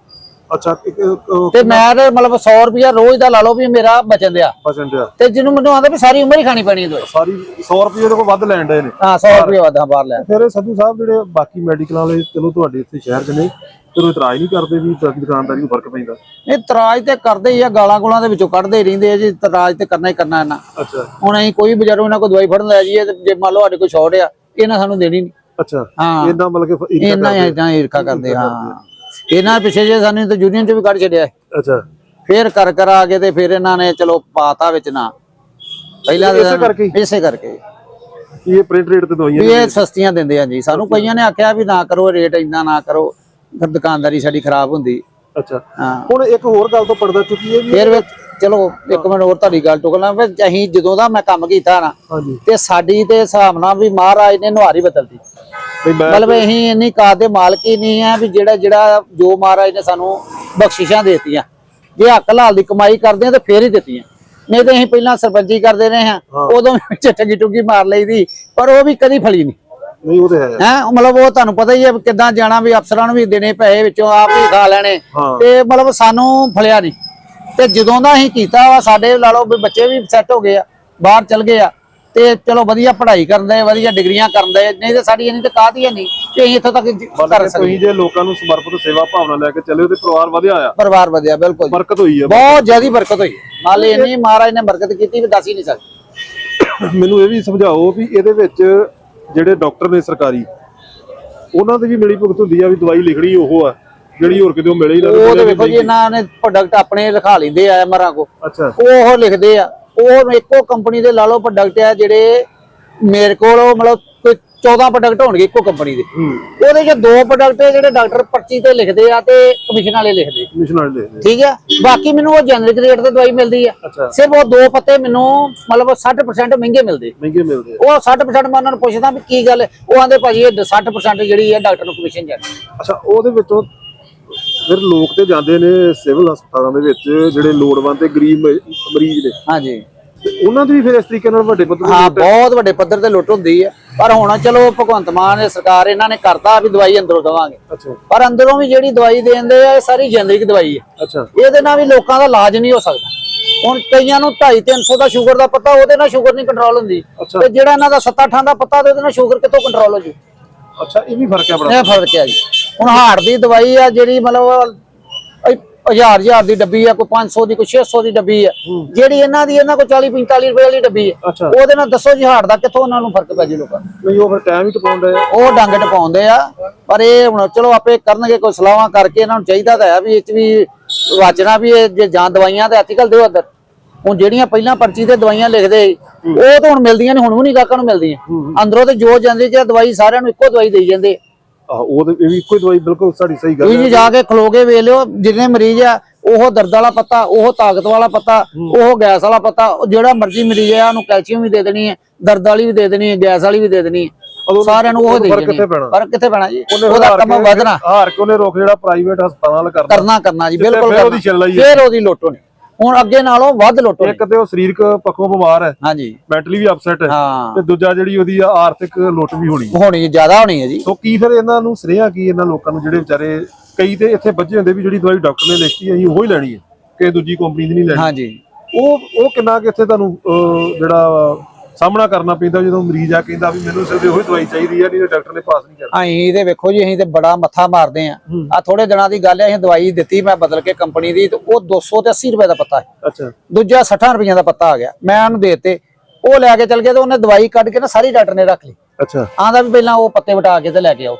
ਅੱਛਾ ਇੱਕ- ਇੱਕ- ਤੇ ਮੈਂ ਤੇ ਮਤਲਬ 100 ਰੁਪਿਆ ਰੋਜ਼ ਦਾ ਲਾ ਲਓ ਵੀ ਮੇਰਾ ਬਚਣ ਦਿਆ। percent ਆ ਤੇ ਜਿਹਨੂੰ ਮੈਨੂੰ ਆਂਦਾ ਵੀ ਸਾਰੀ ਉਮਰ ਹੀ ਖਾਣੀ ਪੈਣੀ ਹੈ ਦਵਾਈ ਸਾਰੀ 100 ਰੁਪਏ ਦੇ ਕੋਲ ਵੱਧ ਲੈਣ ਡਏ ਨੇ। ਹਾਂ 100 ਰੁਪਏ ਵਾਧਾ ਬਾਹਰ ਲੈ। ਫਿਰ ਇਹ ਸੰਧੂ ਸਾਹਿਬ ਜਿਹੜੇ ਬਾਕੀ ਮੈਡੀਕਲਾਂ ਵਾਲੇ ਚਲੋ ਤੁਹਾਡੇ ਇੱਥੇ ਸ਼ਹਿਰ 'ਚ ਨੇ ਫਿਰ ਉਹ ਇਤਰਾਜ਼ ਨਹੀਂ ਕਰਦੇ ਵੀ ਬਾਕੀ ਦੁਕਾਨਦਾਰੀ ਨੂੰ ਫ਼ਰਕ ਪੈਂਦਾ। ਇਹ ਤਰਾਜ ਤੇ ਕਰਦੇ ਹੀ ਆ ਗਾਲਾਂ ਗੋਲਾਂ ਦੇ ਵਿੱਚੋਂ ਕੱਢਦੇ ਹੀ ਰਹਿੰਦੇ ਆ ਜੀ ਤਰਾਜ ਤੇ ਕਰਨਾ ਹੀ ਕਰਨਾ ਇਹਨਾਂ। ਅੱਛਾ। ਹੁਣ ਅਸੀਂ ਕੋਈ ਬਜ਼ਾਰੋਂ ਇਹਨਾਂ ਕੋਲ ਦਵਾਈ ਫੜਨ ਲੈ ਜਾਈਏ ਤੇ ਜੇ ਮੰਨ ਲਓ ਸਾਡੇ ਕੋਲ ਸ਼ਾਰਟ ਆ ਇਹਨਾਂ ਸਾਨੂੰ ਦੇਣੀ ਨਹੀਂ। ਅੱਛਾ। ਹਾਂ। ਇਹਨਾਂ ਮਤਲਬ ਕਿ ਈਰਖਾ ਇਹਨਾਂ ਕਰਦੇ। ਇਦਾਂ ਈਰਖਾ ਕਰਦੇ ਹਾਂ। ਇਹਨਾਂ ਪਿੱਛੇ ਜੇ ਸਾਨੂੰ ਤਾਂ ਯੂਨੀਅਨ ਚ ਵੀ ਕੱਢ ਛੱਡਿਆ ਅੱਛਾ। ਫੇਰ ਕਰ ਕਰ ਆ ਕੇ ਤੇ ਫਿਰ ਇਹਨਾਂ ਨੇ ਚਲੋ ਪਾਤਾ ਵਿੱਚ ਨਾ। ਪਹਿਲਾਂ ਇਸੇ ਕਰਕੇ? ਇਸੇ ਕਰਕੇ। ਇਹ ਪ੍ਰਿੰਟ ਰੇਟ ਤੇ ਦਵਾਈਆਂ ਇਹ ਸਸਤੀਆਂ ਦਿੰਦੇ ਆ ਜੀ। ਸਾਨੂੰ ਕਈਆਂ ਨੇ ਆਖਿਆ ਵੀ ਨਾ ਕਰੋ ਰੇਟ ਇੰਨਾ ਨਾ ਕਰੋ ਫਿਰ ਦੁਕਾਨਦਾਰੀ ਸਾਡੀ ਖਰਾਬ ਹੁੰਦੀ। ਅੱਛਾ। ਹਾਂ। ਹੁਣ ਇੱਕ ਹੋਰ ਗੱਲ ਤੋਂ ਪਰਦਾ ਚੁੱਕੀ ਹੈ ਵੀ ਫਿਰ ਚਲੋ ਇੱਕ ਮਿੰਟ ਹੋਰ ਤੁਹਾਡੀ ਗੱਲ ਟੁਕਣਾ ਅਸੀਂ ਜਦੋਂ ਦਾ ਮੈਂ ਕੰਮ ਕੀਤਾ ਨਾ ਤੇ ਸਾਡੀ ਤੇ ਹਿਸਾਬ ਨਾਲ ਵੀ ਮਹਾਰਾਜ ਨੇ ਨੁਹਾਰੀ ਬਦਲਦੀ ਮਤਲਬ ਅਸੀਂ ਇੰਨੀ ਕਾਦ ਦੇ ਮਾਲਕ ਹੀ ਨਹੀਂ ਆ ਵੀ ਜਿਹੜਾ ਜਿਹੜਾ ਜੋ ਮਹਾਰਾਜ ਨੇ ਸਾਨੂੰ ਬਖਸ਼ਿਸ਼ਾਂ ਦੇਤੀਆਂ। ਜੇ ਹੱਕ ਲਾਲ ਦੀ ਕਮਾਈ ਕਰਦੇ ਆ ਤੇ ਫੇਰ ਹੀ ਦਿੱਤੀਆਂ। ਨਹੀਂ ਤੇ ਅਸੀਂ ਪਹਿਲਾਂ ਸਰਪੰਚੀ ਕਰਦੇ ਰਹੇ ਹਾਂ। ਉਦੋਂ ਵਿੱਚ ਠੱਗੀ ਟੁੱਗੀ ਮਾਰ ਲਈਦੀ ਪਰ ਉਹ ਵੀ ਕਦੀ ਫਲੀ ਨਹੀਂ। ਨਹੀਂ ਉਹ ਤੇ ਹੈ। ਹੈ? ਮਤਲਬ ਉਹ ਤੁਹਾਨੂੰ ਪਤਾ ਹੀ ਹੈ ਕਿੱਦਾਂ ਜਾਣਾ ਵੀ ਅਫਸਰਾਂ ਨੂੰ ਵੀ ਦੇਣੇ ਪੈਸੇ ਵਿੱਚੋਂ ਆਪ ਵੀ ਖਾ ਲੈਣੇ। ਹਾਂ। ਤੇ ਮਤਲਬ ਸਾਨੂੰ ਫਲਿਆ ਨਹੀਂ। ਤੇ ਜਦੋਂ ਦਾ ਅਸੀਂ ਕੀਤਾ ਵਾ ਸਾਡੇ ਲਾ ਲਓ ਵੀ ਬੱਚੇ ਵੀ ਸੈੱਟ ਹੋ ਗਏ ਆ ਬਾਹਰ ਚਲ ਗਏ ਆ। ਤੇ ਚਲੋ ਵਧੀਆ ਪੜ੍ਹਾਈ ਕਰਨ ਦੇ ਵਧੀਆ ਡਿਗਰੀਆਂ ਕਰਨ ਦੇ ਨਹੀਂ ਤੇ ਸਾਡੀ ਇੰਨੀ ਤਾਂ ਕਾਹਦੀ ਨਹੀਂ ਕਿ ਅਸੀਂ ਇੱਥੋਂ ਤੱਕ ਕਰ ਸਕਦੇ ਤੁਸੀਂ ਜੇ ਲੋਕਾਂ ਨੂੰ ਸਮਰਪਿਤ ਸੇਵਾ ਭਾਵਨਾ ਲੈ ਕੇ ਚੱਲੇ ਹੋ ਤੇ ਪਰਿਵਾਰ ਵਧਿਆ ਆ। ਪਰਿਵਾਰ ਵਧਿਆ ਬਿਲਕੁਲ। ਬਰਕਤ ਹੋਈ ਹੈ ਬਹੁਤ ਜ਼ਿਆਦੀ ਬਰਕਤ ਹੋਈ ਨਾਲੇ ਇੰਨੀ ਮਹਾਰਾਜ ਨੇ ਬਰਕਤ ਕੀਤੀ ਵੀ ਦੱਸ ਹੀ ਨਹੀਂ ਸਕਦੇ। ਮੈਨੂੰ ਇਹ ਵੀ ਸਮਝਾਓ ਵੀ ਇਹਦੇ ਵਿੱਚ ਜਿਹੜੇ ਡਾਕਟਰ ਨੇ ਸਰਕਾਰੀ ਉਹਨਾਂ ਦੀ ਵੀ ਮਿਲੀ ਭੁਗਤ ਹੁੰਦੀ ਆ ਵੀ ਦਵਾਈ ਲਿਖਣੀ ਉਹ ਆ ਜਿਹੜੀ ਹੋਰ ਕਿਤੇ ਮਿਲੇ ਹੀ ਨਾ ਉਹ ਤੇ ਵੇਖੋ ਜੀ ਇਹਨਾਂ ਨੇ ਪ੍ਰੋਡਕਟ ਆਪਣੇ ਲਿਖਾ ਲੈਂਦੇ ਆ ਮਰਾਂ ਕੋ। ਅੱਛਾ। ਉਹ ਲਿਖਦੇ ਆ। ਉਹ ਇੱਕੋ ਕੰਪਨੀ ਦੇ ਲਾ ਲਓ ਪ੍ਰੋਡਕਟ ਆ ਜਿਹੜੇ ਮੇਰੇ ਕੋਲ ਮਤਲਬ ਕੋਈ 14 ਪ੍ਰੋਡਕਟ ਹੋਣਗੇ ਇੱਕੋ ਕੰਪਨੀ ਦੇ। ਉਹਦੇ ਚ ਦੋ ਪ੍ਰੋਡਕਟ ਜਿਹੜੇ ਡਾਕਟਰ ਪਰਚੀ ਤੇ ਲਿਖਦੇ ਆ ਤੇ ਕਮਿਸ਼ਨ ਵਾਲੇ ਲਿਖਦੇ। ਮਿਸ਼ਨ ਵਾਲੇ ਲਿਖਦੇ। ਠੀਕ ਹੈ ਬਾਕੀ ਮੈਨੂੰ ਉਹ ਜਨਰਿਕ ਰੇਟ ਤੇ ਦਵਾਈ ਮਿਲਦੀ ਆ। ਸਿਰਫ ਉਹ ਦੋ ਪੱਤੇ ਮੈਨੂੰ ਮਤਲਬ 60% ਮਹਿੰਗੇ ਮਿਲਦੇ। ਮਹਿੰਗੇ ਮਿਲਦੇ ਆ। ਉਹ 60% ਮੈਂ ਉਹਨਾਂ ਨੂੰ ਪੁੱਛਦਾ ਵੀ ਕੀ ਗੱਲ? ਉਹ ਆਂਦੇ ਭਾਜੀ ਇਹ 60% ਜਿਹੜੀ ਹੈ ਡਾਕਟਰ ਨੂੰ ਕਮਿਸ਼ਨ ਜਾਂਦੀ ਅੱਛਾ ਉਹਦੇ ਵਿੱਚੋਂ ਫਿਰ ਲੋਕ ਤੇ ਜਾਂਦੇ ਨੇ ਸਿਵਲ ਹਸਪਤਾਲਾਂ ਦੇ ਵਿੱਚ ਜਿਹੜੇ ਲੋੜਵੰਦ ਤੇ ਗਰੀਬ ਮਰੀਜ਼ ਨੇ। ਹਾਂਜੀ। ਉਹਨਾਂ ਦੀ ਵੀ ਫਿਰ ਇਸ ਤਰੀਕੇ ਨਾਲ ਵੱਡੇ ਪੱਧਰ ਤੇ ਹਾਂ ਬਹੁਤ ਵੱਡੇ ਪੱਧਰ ਤੇ ਲੁੱਟ ਹੁੰਦੀ ਹੈ। ਪਰ ਹੁਣ ਚਲੋ ਭਗਵੰਤ ਮਾਨ ਨੇ ਸਰਕਾਰ ਇਹਨਾਂ ਨੇ ਕਰਤਾ ਵੀ ਦਵਾਈ ਅੰਦਰੋਂ ਦਵਾਂਗੇ। ਅੱਛਾ। ਪਰ ਅੰਦਰੋਂ ਵੀ ਜਿਹੜੀ ਦਵਾਈ ਦੇਂਦੇ ਆ ਇਹ ਸਾਰੀ ਜਨਰਿਕ ਦਵਾਈ ਹੈ। ਅੱਛਾ। ਇਹਦੇ ਨਾਲ ਵੀ ਲੋਕਾਂ ਦਾ ਇਲਾਜ ਨਹੀਂ ਹੋ ਸਕਦਾ। ਹੁਣ ਕਈਆਂ ਨੂੰ 2.5 300 ਦਾ ਸ਼ੂਗਰ ਦਾ ਪਤਾ ਉਹਦੇ ਨਾਲ ਸ਼ੂਗਰ ਨਹੀਂ ਕੰਟਰੋਲ ਹੁੰਦੀ। ਅੱਛਾ। ਤੇ ਜਿਹੜਾ ਇਹਨਾਂ ਦਾ 7 8 ਦਾ ਪਤਾ ਤੇ ਉਹਦੇ ਨਾਲ ਸ਼ੂਗਰ ਕਿੱਥੋਂ ਕੰਟਰੋਲ ਹੋ ਜੂ? ਅੱਛਾ ਇਹ ਵੀ ਫ਼ਰਕ ਹੈ ਬੜਾ। ਇਹ ਫ਼ਰਕ ਹੈ ਜੀ। ਹੁਣ ਹਾਰਟ ਦੀ ਦਵਾਈ ਆ ਜਿਹੜੀ ਮਤਲਬ ਹਜ਼ਾਰ ਹਜ਼ਾਰ ਦੀ ਡੱਬੀ ਆ ਕੋਈ 500 ਦੀ ਕੋਈ 600 ਦੀ ਡੱਬੀ ਆ। ਜਿਹੜੀ ਇਹਨਾਂ ਦੀ ਇਹਨਾਂ ਕੋਲ 40 45 ਰੁਪਏ ਵਾਲੀ ਡੱਬੀ ਆ। ਉਹਦੇ ਨਾਲ ਦੱਸੋ ਜੀ ਹਾਰਟ ਦਾ ਕਿੱਥੋਂ ਉਹਨਾਂ ਨੂੰ ਫ਼ਰਕ ਪੈ ਜੀ ਲੋਕਾਂ ਨੂੰ? ਨਹੀਂ ਉਹ ਫਿਰ ਟਾਈਮ ਹੀ ਟਪਾਉਂਦੇ ਆ। ਉਹ ਡੰਗ ਟਪਾਉਂਦੇ ਆ। ਪਰ ਇਹ ਹੁਣ ਚਲੋ ਆਪੇ ਕਰਨਗੇ ਕੋਈ ਸਲਾਹਾਂ ਕਰਕੇ ਇਹਨਾਂ ਨੂੰ ਚਾਹੀਦਾ ਤਾਂ ਹੈ ਵੀ ਇਹ ਚ ਵੀ ਵਾਚਣਾ ਵੀ ਇਹ ਜੇ ਜਾਂ ਦਵਾਈਆਂ ਤੇ ਐਥੀਕਲ ਦਿਓ ਅੰਦਰ ਹੁਣ ਜਿਹੜੀਆਂ ਪਹਿਲਾਂ ਪਰਚੀ ਤੇ ਦਵਾਈਆਂ ਲਿਖਦੇ ਉਹ ਤਾਂ ਹੁਣ ਮਿਲਦੀਆਂ ਨਹੀਂ ਹੁਣ ਵੀ ਨਹੀਂ ਗਾਹਕਾਂ ਨੂੰ ਮਿਲਦੀਆਂ। ਅੰਦਰੋਂ ਤੇ ਜੋ ਜਾਂਦੇ ਚ ਦਵਾਈ ਸਾਰਿਆਂ ਨੂੰ ਇੱਕੋ ਦਵਾਈ ਦੇਈ ਜਾਂਦੇ। ਉਹ ਇਹ ਵੀ ਇੱਕੋ ਹੀ ਦਵਾਈ ਬਿਲਕੁਲ ਸਾਡੀ ਸਹੀ ਗੱਲ ਤੁਸੀਂ ਹੈ। ਜੀ ਜਾ ਕੇ ਖਲੋ ਕੇ ਵੇਖ ਲਿਓ ਜਿੰਨੇ ਮਰੀਜ਼ ਆ ਉਹ ਦਰਦ ਵਾਲਾ ਪੱਤਾ ਉਹ ਤਾਕਤ ਵਾਲਾ ਪੱਤਾ ਉਹ ਗੈਸ ਵਾਲਾ ਪੱਤਾ ਉਹ ਜਿਹੜਾ ਮਰਜ਼ੀ ਮਰੀਜ਼ ਆ ਉਹਨੂੰ ਕੈਲਸ਼ੀਅਮ ਵੀ ਦੇ ਦੇਣੀ ਹੈ ਦਰਦ ਵਾਲੀ ਵੀ ਦੇ ਦੇਣੀ ਹੈ ਗੈਸ ਵਾਲੀ ਵੀ ਦੇ ਦੇਣੀ ਹੈ। ਸਾਰਿਆਂ ਨੂੰ ਉਹ ਦੇ ਦੇਣੀ ਕਿੱਥੇ ਪੈਣਾ? ਪਰ ਕਿੱਥੇ ਪੈਣਾ ਜੀ? ਉਹਨੇ ਉਹਦਾ ਹਾਰ ਕੰਮ ਕੇ- ਵਧਣਾ ਹਾਰ ਕੇ ਉਹਨੇ ਰੋਕ ਜਿਹੜਾ ਪ੍ਰਾਈਵੇਟ ਹਸਪਤਾਲਾਂ ਨਾਲ ਕਰਨਾ। ਕਰਨਾ ਕਰਨਾ ਜੀ ਜਿੱਥੇ ਬਿਲਕੁਲ ਫਿਰ ਕਰਨਾ। ਉਹਦੀ ਛਿੱਲ ਲਈ ਹੈ। ਫਿਰ ਉਹਦੀ ਲੁੱਟ ਹੋਣੀ। ਹੁਣ ਅੱਗੇ ਨਾਲੋਂ ਵੱਧ ਲੁੱਟ ਇੱਕ ਤੇ ਉਹ ਸਰੀਰਕ ਪੱਖੋਂ ਬਿਮਾਰ ਹੈ। ਹਾਂਜੀ। ਮੈਂਟਲੀ ਵੀ ਅਪਸੈਟ ਹੈ। ਹਾਂ। ਤੇ ਦੂਜਾ ਜਿਹੜੀ ਉਹਦੀ ਆ ਆਰਥਿਕ ਲੁੱਟ ਵੀ ਹੋਣੀ ਹੈ। ਹੋਣੀ ਜ਼ਿਆਦਾ ਹੋਣੀ ਹੈ ਜੀ। ਸੋ ਕੀ ਫਿਰ ਇਹਨਾਂ ਨੂੰ ਸਰੇਹਾ ਕੀ ਇਹਨਾਂ ਲੋਕਾਂ ਨੂੰ ਜਿਹੜੇ ਵਿਚਾਰੇ ਕਈ ਤੇ ਇੱਥੇ ਬੱਝੇ ਹੁੰਦੇ ਵੀ ਜਿਹੜੀ ਦਵਾਈ ਡਾਕਟਰ ਨੇ ਲਿਖੀ ਅਸੀਂ ਉਹੀ ਲੈਣੀ ਹੈ। ਕਿ ਦੂਜੀ ਕੰਪਨੀ ਦੀ ਨਹੀਂ ਲੈਣੀ। ਹਾਂਜੀ। ਉਹ ਉਹ ਕਿੰਨਾ ਕਿ ਇੱਥੇ ਤੁਹਾਨੂੰ ਅਹ, ਜਿਹੜਾ ਸਾਹਮਣਾ ਕਰਨਾ ਪੈਂਦਾ ਜਦੋਂ ਮਰੀਜ਼ ਆ ਕਹਿੰਦਾ ਵੀ ਮੈਨੂੰ ਸਿਰਫ ਉਹੀ ਦਵਾਈ ਚਾਹੀਦੀ ਹੈ ਨਹੀਂ ਤੇ ਡਾਕਟਰ ਨੇ ਪਾਸ ਨਹੀਂ ਕਰਨਾ। ਅਸੀਂ ਵੇਖੋ ਜੀ ਅਸੀਂ ਤੇ ਬੜਾ ਮੱਥਾ ਮਾਰਦੇ ਆ ਆ ਥੋੜੇ ਦਿਨਾਂ ਦੀ ਗੱਲ ਹੈ ਅਸੀਂ ਦਵਾਈ ਦਿੱਤੀ ਮੈਂ ਬਦਲ ਕੇ ਕੰਪਨੀ ਦੀ ਤੇ ਉਹ 200 ਤੇ 80 ਰੁਪਏ ਦਾ ਪੱਤਾ ਹੈ। ਅੱਛਾ। ਦੂਜਾ 60 ਰੁਪਈਆਂ ਦਾ ਪੱਤਾ ਆ ਗਿਆ। ਮੈਂ ਉਹਨੂੰ ਦੇਤੇ। ਉਹ ਲੈ ਕੇ ਚਲ ਗਿਆ ਤੇ ਉਹਨੇ ਦਵਾਈ ਕੱਢ ਕੇ ਨਾ ਸਾਰੀ ਡਾਕਟਰ ਨੇ ਰੱਖ ਲਈ। ਅੱਛਾ। ਆਂਦਾ ਵੀ ਪਹਿਲਾਂ ਉਹ ਪੱਤੇ ਵਟਾ ਕੇ ਤੇ ਲੈ ਕੇ ਆਓ।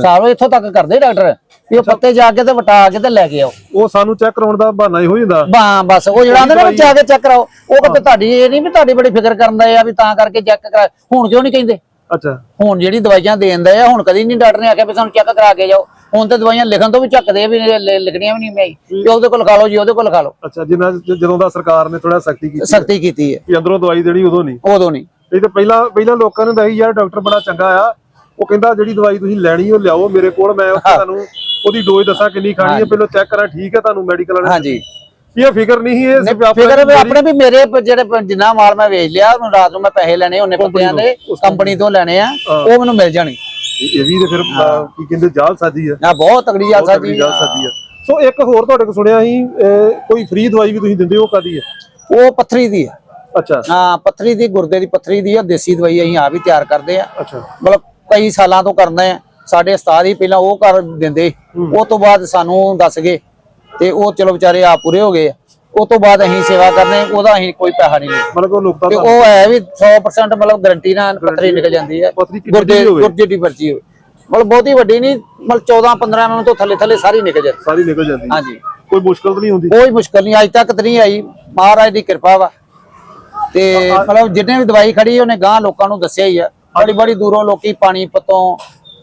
ਸਾਰੋ ਇੱਥੋਂ ਤੱਕ ਕਰਦੇ ਡਾਕਟਰ ਉਹ ਪੱਤੇ ਜਾ ਕੇ ਤੇ ਵਟਾ ਕੇ ਤੇ ਲੈ ਕੇ ਆਓ। ਉਹ ਸਾਨੂੰ ਚੈੱਕ ਕਰਾਉਣ ਦਾ ਬਹਾਨਾ ਹੀ ਹੋ ਜਾਂਦਾ ਬਾ ਬਸ ਉਹ ਜਿਹੜਾ ਆਂਦੇ ਨਾ ਜਾ ਕੇ ਚੈੱਕ ਕਰਾਓ। ਉਹ ਕਹਿੰਦੇ ਤੁਹਾਡੀ ਇਹ ਨਹੀਂ ਵੀ ਤੁਹਾਡੀ ਬੜੀ ਫਿਕਰ ਕਰਨ ਦਾ ਆ ਵੀ ਤਾਂ ਕਰਕੇ ਚੈੱਕ ਕਰਾ ਹੁਣ ਕਿਉਂ ਨਹੀਂ ਕਹਿੰਦੇ? ਅੱਛਾ। ਹੁਣ ਜਿਹੜੀ ਦਵਾਈਆਂ ਦੇਂਦੇ ਆ ਹੁਣ ਕਦੀ ਨਹੀਂ ਡਾਕਟਰ ਨੇ ਆਖਿਆ ਵੀ ਸਾਨੂੰ ਚੈੱਕ ਕਰਾ ਕੇ ਜਾਓ। ਹੁਣ ਤੇ ਦਵਾਈਆਂ ਲਿਖਣ ਤੋਂ ਵੀ ਝੱਕਦੇ ਆ ਵੀ ਲਿਖਣੀਆਂ ਵੀ ਨਹੀਂ ਮੈਂ। ਵੀ ਉਹਦੇ ਕੋਲ ਲਿਖਾ ਲਓ ਜੀ ਉਹਦੇ ਕੋਲ ਲਿਖਾ ਲਓ। ਅੱਛਾ ਜਿੰਨਾ ਜਦੋਂ ਦਾ ਸਰਕਾਰ ਨੇ ਥੋੜਾ ਸਖਤੀ ਕੀਤੀ ਸਖਤੀ ਕੀਤੀ ਹੈ। ਕਿ ਅੰਦਰੋਂ ਦਵਾਈ ਦੇਣੀ ਉਦੋਂ ਨਹੀਂ। ਉਦੋਂ ਨਹੀਂ। ਨਹੀਂ ਤੇ ਪਹਿਲਾਂ ਪਹਿਲਾਂ ਲੋਕਾਂ ਨੇ ਤਾਂ ਇਹੀ ਯਾਰ ਡਾਕਟਰ ਬੜਾ ਚੰਗਾ ਆ। ਉਹ ਕਹਿੰਦਾ ਜਿਹੜੀ ਦਵਾਈ ਤੁਸੀਂ ਲੈਣੀ ਉਹ ਲਿਆਓ ਮੇਰੇ ਕੋਲ ਮੈਂ ਉੱਥੇ ਤੁਹਾਨੂੰ ਉਹਦੀ ਡੋਜ਼ ਦੱਸਾਂ ਕਿੰਨੀ ਖਾਣੀ ਹੈ ਪਹਿਲਾਂ ਚੈੱਕ ਕਰਾਂ ਠੀਕ ਹੈ ਤੁਹਾਨੂੰ ਮੈਡੀਕਲ ਵਾਲੇ ਹਾਂਜੀ। ਇਹ ਫਿਕਰ ਨਹੀਂ ਇਹ ਫਿਕਰ ਵੀ ਆਪਣੇ ਵੀ ਮੇਰੇ ਜਿਹੜੇ ਜਿੰਨਾ ਮਾਲ ਮੈਂ ਵੇਚ ਲਿਆ ਉਹਨੂੰ ਰਾਤ ਨੂੰ ਮੈਂ ਪੈਸੇ ਲੈਣੇ ਉਹਨੇ ਪੱਤਿਆਂ ਦੇ ਕੰਪਨੀ ਤੋਂ ਲੈਣੇ ਆ ਉਹ ਮੈਨੂੰ ਮਿਲ ਜਾਣੀ। ਇਹ ਵੀ ਤੇ ਫਿਰ ਕੀ ਕਹਿੰਦੇ ਜਾਲ ਸਾਜੀ ਆ। ਆ ਬਹੁਤ ਤਗੜੀ ਜਾਲ ਸਾਜੀ। ਆ। ਸੋ ਇੱਕ ਹੋਰ ਤੁਹਾਡੇ ਕੋਲ ਸੁਣਿਆ ਸੀ ਕੋਈ ਫ੍ਰੀ ਦਵਾਈ ਵੀ ਤੁਸੀਂ ਦਿੰਦੇ ਹੋ ਕਾਦੀ ਹੈ ਉਹ ਪੱਥਰੀ ਦੀ ਆ। ਅੱਛਾ। ਹਾਂ ਪੱਥਰੀ ਦੀ ਗੁਰਦੇ ਦੀ ਪੱਥਰੀ ਦੀ ਆ ਦੇਸੀ ਦਵਾਈ ਅਸੀਂ ਆ ਵੀ ਤਿਆਰ ਕਰਦੇ ਆ। ਅੱਛਾ। ਮਤਲਬ ਕਈ ਸਾਲਾਂ ਤੋਂ ਕਰਦੇ ਆ ਸਾਡੇ ਉਸਤਾਦ ਹੀ ਪਹਿਲਾਂ ਉਹ ਕਰ ਦਿੰਦੇ। ਉਹ ਤੋਂ ਬਾਅਦ ਸਾਨੂੰ ਦੱਸ ਗਏ। ਤੇ ਉਹ ਚਲੋ ਵਿਚਾਰੇ ਆ ਪੂਰੇ ਹੋ ਗਏ ਉਹ ਤੋਂ ਬਾਅਦ ਅਸੀਂ ਸੇਵਾ ਕਰਨੇ ਉਹਦਾ ਅਸੀਂ ਕੋਈ ਪੈਸਾ ਨਹੀਂ ਲੈਂਦੇ ਮਤਲਬ ਉਹ ਲੋਕਾਂ ਤੇ ਉਹ ਹੈ ਵੀ 100% ਮਤਲਬ ਗਾਰੰਟੀ ਨਾਲ ਪੱਥਰੀ ਨਿਕਲ ਜਾਂਦੀ ਹੈ। ਗੁਰਦੇ? ਗੁਰਦੇ ਦੀ ਪਰਚੀ ਹੋਵੇ। ਮਤਲਬ ਬਹੁਤੀ ਵੱਡੀ ਨਹੀਂ ਮਤਲਬ 14 15 ਮਿੰਟ ਤੋਂ ਥੱਲੇ ਥੱਲੇ ਸਾਰੀ ਨਿਕਲ ਜਾਂਦੀ। ਸਾਰੀ ਨਿਕਲ ਜਾਂਦੀ। ਹੈ। ਹਾਂਜੀ। ਕੋਈ ਮੁਸ਼ਕਲ ਤਾਂ ਨਹੀਂ ਹੁੰਦੀ? ਕੋਈ ਮੁਸ਼ਕਲ ਨਹੀਂ ਅੱਜ ਤੱਕ ਤਾਂ ਨਹੀਂ ਆਈ। ਮਹਾਰਾਜ ਦੀ ਕਿਰਪਾ ਵਾ। ਤੇ ਮਤਲਬ ਜਿੰਨੇ ਵੀ ਦਵਾਈ ਖੜੀ ਉਹਨੇ ਗਾਂ ਲੋਕਾਂ ਨੂੰ ਦੱਸਿਆ ਹੀ ਆ। ਬੜੀ ਬੜੀ ਦੂਰੋਂ ਲੋਕੀ ਪਾਣੀਪਤ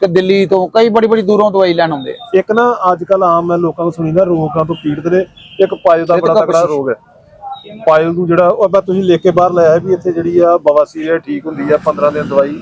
ਕਿ ਦਿੱਲੀ ਤੋਂ ਕਈ ਬੜੀ ਬੜੀ ਦੂਰੋਂ ਦਵਾਈ ਲੈਣ ਆਉਂਦੇ ਆ। ਇੱਕ ਨਾ ਅੱਜ ਕੱਲ ਆਮ ਮੈਂ ਲੋਕਾਂ ਨੂੰ ਸੁਣੀ ਨਾ ਰੋਗਾਂ ਤੋਂ ਪੀੜਤ ਨੇ ਇੱਕ ਪਾਇਲ ਦਾ ਬੜਾ ਤਕੜਾ ਰੋਗ ਹੈ ਪਾਇਲ ਨੂੰ ਜਿਹੜਾ ਉਹ ਤੁਸੀਂ ਲਿਖ ਕੇ ਬਾਹਰ ਲਾਇਆ ਵੀ ਇੱਥੇ ਜਿਹੜੀ ਆ ਬਵਾਸੀਰ ਠੀਕ ਹੁੰਦੀ ਆ 15 ਦਿਨ ਦਵਾਈ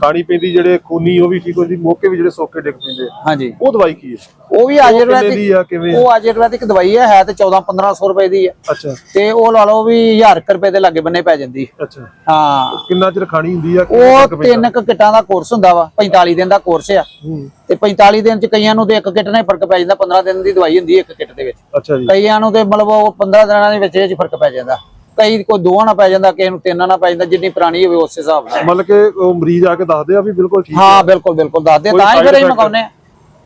ਖਾਣੀ ਪੈਂਦੀ ਜਿਹੜੇ ਖੂਨੀ ਉਹ ਵੀ ਠੀਕ ਹੁੰਦੀ ਮੋਕੇ ਵੀ ਜਿਹੜੇ ਸੋਕੇ ਡਿੱਗ ਪੈਂਦੇ ਆ। ਹਾਂਜੀ। ਉਹ ਦਵਾਈ ਕੀ ਹੈ? ਉਹ ਵੀ ਕਿੰਨੇ ਦੀ ਆਯੁਰਵੈਦਿਕ ਆ ਕਿਵੇਂ ਉਹ ਆਯੁਰਵੈਦਿਕ ਦਵਾਈ ਹੈ ਹੈ ਤੇ 14 1500 ਰੁਪਏ ਦੀ ਹੈ। ਅੱਛਾ। ਤੇ ਉਹ ਲਾ ਲਓ ਵੀ 1000 ਕੁ ਰੁਪਏ ਦੇ ਲਾਗੇ ਬੰਨੇ ਪੈ ਜਾਂਦੀ ਅੱਛਾ। ਹਾਂ। ਕਿੰਨਾ ਚਿਰ ਖਾਣੀ ਹੁੰਦੀ ਆ ਕਿੰਨੇ ਉਹ ਤੱਕ ਪੈਂਦਾ? ਤਿੰਨ ਕੁ ਕਿੱਟਾਂ ਦਾ ਕੋਰਸ ਹੁੰਦਾ ਵਾ 45 ਦਿਨ ਦਾ ਕੋਰਸ ਆ। ਹੂੰ। ਤੇ 45 ਦਿਨ ਚ ਕਈਆਂ ਨੂੰ ਤੇ ਇੱਕ ਕਿੱਟ ਨਾਲ ਹੀ ਫ਼ਰਕ ਪੈ ਜਾਂਦਾ 15 ਦਿਨ ਦੀ ਦਵਾਈ ਹੁੰਦੀ ਹੈ ਇੱਕ ਕਿੱਟ ਦੇ ਵਿੱਚ। ਅੱਛਾ ਜੀ। ਕਈਆਂ ਨੂੰ ਤੇ ਮਤਲਬ ਉਹ 15 ਦਿਨਾਂ ਦੇ ਵਿੱਚ ਵਿੱਚ ਫ਼ਰਕ ਪੈ ਜਾਂਦਾ। ਕਈ ਕੋ ਦੋਹਾਂ ਨਾਲ ਪੈ ਜਾਂਦਾ ਕਿਸੇ ਨੂੰ ਤਿੰਨਾਂ ਨਾਲ ਪੈ ਜਾਂਦਾ ਜਿੰਨੀ ਪੁਰਾਣੀ ਹੋਵੇ ਉਸ ਹਿਸਾਬ ਨਾਲ। ਮਤਲਬ ਕਿ ਉਹ ਮਰੀਜ਼ ਆ ਕੇ ਦੱਸਦੇ ਆ ਵੀ ਬਿਲਕੁਲ ਠੀਕ ਹਾਂ ਬਿਲਕੁਲ ਬਿਲਕੁਲ ਦੱਸਦੇ ਤਾਂ ਹੀ ਫਿਰ ਅਸੀਂ ਆ।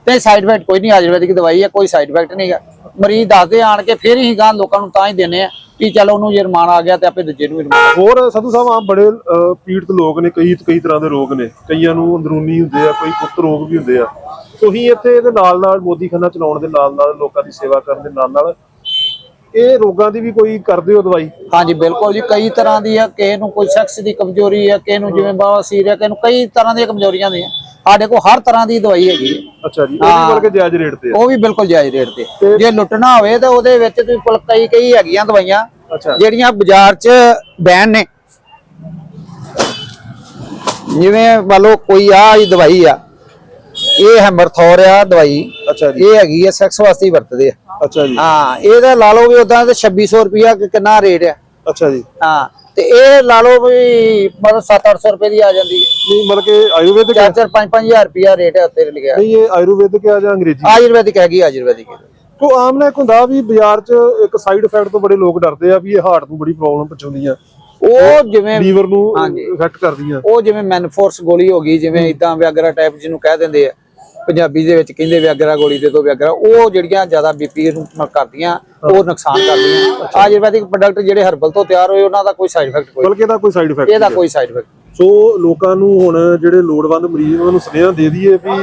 ਤੇ ਸਾਈਡ ਇਫੈਕਟ ਕੋਈ ਨਹੀਂ ਆਯੁਰਵੈਦਿਕ ਦਵਾਈ ਹੈ ਕੋਈ ਸਾਈਡ ਇਫੈਕਟ ਨਹੀਂਗਾ ਮਰੀਜ਼ ਦੱਸਦੇ ਆਣ ਕੇ ਫਿਰ ਹੀ ਗਾਂ ਲੋਕਾਂ ਨੂੰ ਤਾਂ ਹੀ ਦਿੰਨੇ ਆ ਕਿ ਚਲ ਉਹਨੂੰ ਜੇ ਰਮਾਨ ਆ ਗਿਆ ਤੇ ਆਪੇ ਦੂਜੇ ਨੂੰ ਵੀ ਰਮਾਨ ਹੋਰ ਸਾਧੂ ਸਾਹਿਬ ਆ ਬੜੇ ਪੀੜਤ ਲੋਕ ਨੇ ਕਈ ਕਈ ਤਰ੍ਹਾਂ ਦੇ ਰੋਗ ਨੇ। ਕਈਆਂ ਨੂੰ ਅੰਦਰੂਨੀ ਹੁੰਦੇ ਆ ਕੋਈ ਗੁਪਤ ਰੋਗ ਵੀ ਹੁੰਦੇ ਆ। ਤੁਸੀਂ ਇੱਥੇ ਇਹਦੇ ਨਾਲ ਨਾਲ ਮੋਦੀਖਾਨਾ ਚਲਾਉਣ ਦੇ ਨਾਲ ਨਾਲ ਲੋਕਾਂ ਦੀ ਸੇਵਾ ਕਰਨ ਦੇ ਨਾਲ ਨਾਲ ਇਹ ਰੋਗਾਂ ਦੀ ਵੀ ਕੋਈ ਕਰਦੇ ਹੋ ਦਵਾਈ? ਹਾਂਜੀ ਬਿਲਕੁਲ ਜੀ। ਕਈ ਤਰ੍ਹਾਂ ਦੀ ਆ ਕਿਸੇ ਨੂੰ ਕੋਈ ਸੈਕਸ ਦੀ ਕਮਜ਼ੋਰੀ ਹੈ ਕਿਸੇ ਨੂੰ ਜਿਵੇਂ ਬਵਾਸੀਰ ਹੈ ਕਿਸੇ ਨੂੰ ਕਈ ਤਰ੍ਹਾਂ ਦੀਆਂ ਕਮਜ਼ੋਰੀਆਂ ਦੀਆਂ ਸਾਡੇ ਕੋਲ ਹਰ ਤਰ੍ਹਾਂ ਦੀ ਦਵਾਈ ਹੈਗੀ ਅੱਛਾ ਜੀ ਉਹ ਵੀ ਬਲਕਿ ਜਾਇਜ਼ ਰੇਟ ਤੇ ਆ। ਉਹ ਵੀ ਬਿਲਕੁਲ ਜਾਇਜ਼ ਰੇਟ ਤੇ ਜੇ ਲੁੱਟਣਾ ਹੋਵੇ ਤਾਂ ਉਹਦੇ ਵਿੱਚ ਤੁਸੀਂ ਕਈ ਕਈ ਹੈਗੀਆਂ ਦਵਾਈਆਂ ਅੱਛਾ। ਜਿਹੜੀਆਂ ਬਾਜ਼ਾਰ 'ਚ ਬੈਨ ਨੇ। ਜਿਵੇਂ ਮੰਨ ਲਓ ਕੋਈ ਆ ਹੀ ਦਵਾਈ ਆ ਇਹ ਹੈ ਮਰਥੌਰ ਆ ਦਵਾਈ। ਅੱਛਾ ਜੀ। ਇਹ ਹੈਗੀ ਆ ਸੈਕਸ ਵਾਸਤੇ ਹੀ ਵਰਤਦੇ ਆ। ਅੱਛਾ ਜੀ। ਹਾਂ ਇਹਦਾ ਲਾ ਲਓ ਵੀ ਉਦਾਂ ਤੇ 2600 ਰੁਪਿਆ ਕਿੰਨਾ ਰੇਟ ਆ। ਅੱਛਾ ਜੀ। ਹਾਂ ਤੇ ਇਹ ਲਾ ਲਓ ਵੀ ਮਤਲਬ 7-800 ਰੁਪਏ ਦੀ ਆ ਜਾਂਦੀ ਹੈ। ਨਹੀਂ ਮਤਲਬ ਕਿ ਆਯੁਰਵੈਦਿਕ ਹੈ? 4-4 5-5000 ਰੁਪਿਆ ਰੇਟ ਹੈ ਉੱਤੇ ਲਿਖਿਆ। ਨਹੀਂ ਇਹ ਆਯੁਰਵੈਦਿਕ ਆ ਜਾਂ ਅੰਗਰੇਜ਼ੀ? ਆਯੁਰਵੈਦਿਕ ਹੈਗੀ ਆਯੁਰਵੈਦਿਕ ਕੋ ਆਮ ਨਾ ਹੁੰਦਾ ਵੀ ਬਾਜ਼ਾਰ 'ਚ ਇੱਕ ਸਾਈਡ ਇਫੈਕਟ ਤੋਂ ਬੜੇ ਲੋਕ ਡਰਦੇ ਆ ਵੀ ਇਹ ਹਾਰਟ ਨੂੰ ਬੜੀ ਪ੍ਰੋਬਲਮ ਪਹੁੰਚਾਉਂਦੀਆਂ ਉਹ ਜਿਵੇਂ ਲੀਵਰ ਨੂੰ। ਇਫੈਕਟ ਕਰਦੀਆਂ ਉਹ ਜਿਵੇਂ ਮੈਨਫੋਰਸ ਗੋਲੀ ਹੋ ਗਈ ਜਿਵੇਂ ਇਦਾਂ ਵਿਆਗਰਾ ਟਾਈਪ ਜਿਹਨੂੰ ਕਹਿ ਦਿੰਦੇ ਆ। ਪੰਜਾਬੀ ਦੇ ਵਿੱਚ ਕਹਿੰਦੇ ਵਿਆਗਰਾ ਗੋਲੀ ਦੇ ਦੋ ਵਿਆਗਰਾ ਉਹ ਜਿਹੜੀਆਂ ਜ਼ਿਆਦਾ ਬੀਪੀ ਨੂੰ ਕਰਦੀਆਂ ਉਹ ਨੁਕਸਾਨ ਕਰਦੀਆਂ। ਆਯੁਰਵੈਦਿਕ ਪ੍ਰੋਡਕਟ ਜਿਹੜੇ ਹਰਬਲ ਤੋਂ ਤਿਆਰ ਹੋਏ ਉਹਨਾਂ ਦਾ ਕੋਈ ਸਾਈਡ ਇਫੈਕਟ ਕੋਈ ਬਲਕਿ ਇਹਦਾ ਕੋਈ ਸਾਈਡ ਇਫੈਕਟ ਇਹਦਾ ਕੋਈ ਸਾਈਡ ਇਫੈਕਟ ਸੋ ਲੋਕਾਂ ਨੂੰ ਹੁਣ ਜਿਹੜੇ ਲੋੜਵੰਦ ਮਰੀਜ਼ ਉਹਨਾਂ ਨੂੰ ਸੁਨੇਹਾ ਦੇ ਦਈਏ ਵੀ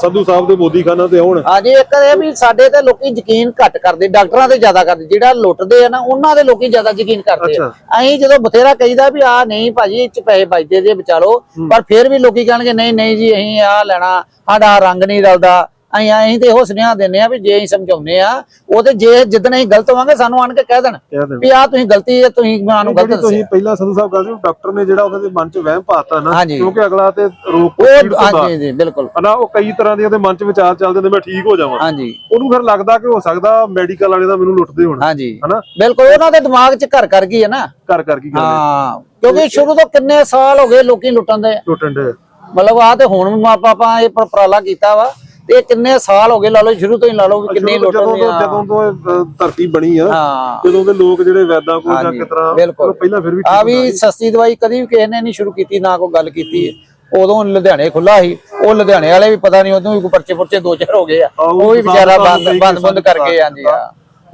ਸੰਧੂ ਸਾਹਿਬ ਦੇ ਮੋਦੀਖਾਨਾ ਤੇ ਆਉਣ। ਹਾਂਜੀ ਇੱਕ ਇਹ ਵੀ ਸਾਡੇ ਤੇ ਲੋਕੀ ਯਕੀਨ ਘੱਟ ਕਰਦੇ ਡਾਕਟਰਾਂ ਤੇ ਜ਼ਿਆਦਾ ਕਰਦੇ ਜਿਹੜਾ ਲੁੱਟਦੇ ਆ ਨਾ ਉਹਨਾਂ ਦੇ ਲੋਕੀ ਜ਼ਿਆਦਾ ਯਕੀਨ ਕਰਦੇ ਆ। ਅਸੀਂ ਜਦੋਂ ਬਥੇਰਾ ਕਹੀਦਾ ਵੀ ਆ ਨਹੀਂ ਭਾਜੀ ਇਹ ਚ ਪੈਸੇ ਬਚਦੇ ਜੇ ਲਓ ਪਰ ਫਿਰ ਵੀ ਲੋਕੀ ਕਹਿਣਗੇ ਨਹੀਂ ਨਹੀਂ ਜੀ ਅਸੀਂ ਆ ਲੈਣਾ ਸਾਡਾ ਰੰਗ ਨਹੀਂ ਰਲਦਾ। ਅਸੀਂ ਅਸੀਂ ਤੇ ਇਹੋ ਸੁਨੇਹਾ ਦਿੰਨੇ ਆ ਵੀ ਜੇ ਅਸੀਂ ਸਮਝਾਉਨੇ ਆ ਉਹ ਤੇ ਜੇ ਜਿੱਦਣ ਅਸੀਂ ਗਲਤ ਹੋਵਾਂਗੇ ਸਾਨੂੰ ਆਣ ਕੇ ਕਹਿ ਦੇਣ ਕਹਿ ਦੇਣ। ਵੀ ਆ ਤੁਸੀਂ ਗਲਤੀ ਹੈ ਤੁਸੀਂ ਸਾਨੂੰ ਗਲਤ ਜਿਹੜੀ ਤੁਸੀਂ ਦੱਸਿਆ। ਪਹਿਲਾਂ ਸੰਧੂ ਸਾਹਿਬ ਕਹਿੰਦੇ ਡਾਕਟਰ ਨੇ ਜਿਹੜਾ ਉਹਨਾਂ ਦੇ ਮਨ 'ਚ ਵਹਿਮ ਪਾਤਾ ਨਾ ਹਾਂਜੀ। ਕਿਉਂਕਿ ਅਗਲਾ ਤੇ ਤੋਂ ਉਹ ਹਾਂਜੀ ਜੀ ਬਿਲਕੁਲ। ਹਨਾ ਉਹ ਕਈ ਤਰ੍ਹਾਂ ਦੇ ਉਹਦੇ ਮਨ 'ਚ ਵਿਚਾਰ ਚੱਲਦੇ ਨੇ ਮੈਂ ਠੀਕ ਹੋ ਜਾਵਾਂ। ਹਾਂਜੀ। ਉਹਨੂੰ ਫਿਰ ਲੱਗਦਾ ਕਿ ਹੋ ਸਕਦਾ ਮੈਡੀਕਲ ਵਾਲੇ ਦਾ ਮੈਨੂੰ ਲੁੱਟਦੇ ਹੋਣ ਹਾਂਜੀ। ਹਨਾ? ਬਿਲਕੁਲ ਉਹਨਾਂ ਦੇ ਦਿਮਾਗ 'ਚ ਘਰ ਕਰ ਗਈ ਹੈ ਨਾ? ਕਰ ਕਰ ਕੀ ਹਾਂ। ਕਿਉਂਕਿ ਸ਼ੁਰੂ ਤੋਂ ਕਿੰਨੇ ਸਾਲ ਹੋ ਗਏ ਲੋਕੀ ਲੁੱਟਣ ਦੇ? ਲੁੱਟਣ ਦੇ। ਮਤਲਬ ਆ ਤੇ ਹੁਣ ਵੀ ਮਾਪਾ ਆਪਾਂ ਇਹ ਉਪਰਾਲਾ ਕੀਤਾ ਵਾ। ਇਹ ਕਿੰਨੇ ਸਾਲ ਹੋ ਗਏ ਲਾ ਲਓ ਸ਼ੁਰੂ ਤੋਂ ਹੀ ਲਾ ਲਓ ਵੀ ਕਿੰਨੇ ਜਦੋਂ ਲੁੱਟਣ ਤੋਂ ਜਦੋਂ ਤੋਂ ਇਹ, ਅ, ਧਰਤੀ ਬਣੀ ਆ ਹਾਂ। ਜਦੋਂ ਦੇ ਲੋਕ ਜਿਹੜੇ ਵੈਦਾਂ ਕੋਲ ਜਾਂ ਹਾਂਜੀ, ਕਿਤਰਾ ਬਿਲਕੁਲ। ਪਹਿਲਾਂ ਫਿਰ ਵੀ ਆ ਵੀ ਸਸਤੀ ਦਵਾਈ ਕਦੀ ਵੀ ਕਿਸੇ ਨੇ ਨਹੀਂ ਸ਼ੁਰੂ ਕੀਤੀ ਨਾ ਕੋਈ ਗੱਲ ਕੀਤੀ। ਹੈ। ਉਦੋਂ ਲੁਧਿਆਣੇ ਖੁੱਲਾ ਸੀ ਉਹ ਲੁਧਿਆਣੇ ਵਾਲੇ ਵੀ ਪਤਾ ਨਹੀਂ ਉਦੋਂ ਵੀ ਕੋਈ ਪਰਚੇ ਪੁਰਚੇ ਦੋ ਚਾਰ ਹੋ ਗਏ ਆ। ਉਹ ਵੀ ਵਿਚਾਰਾ ਬੰਦ ਬੰਦ ਬੰਦ ਕਿਸਾਨ ਕਰਕੇ ਹਾਂਜੀ ਆ।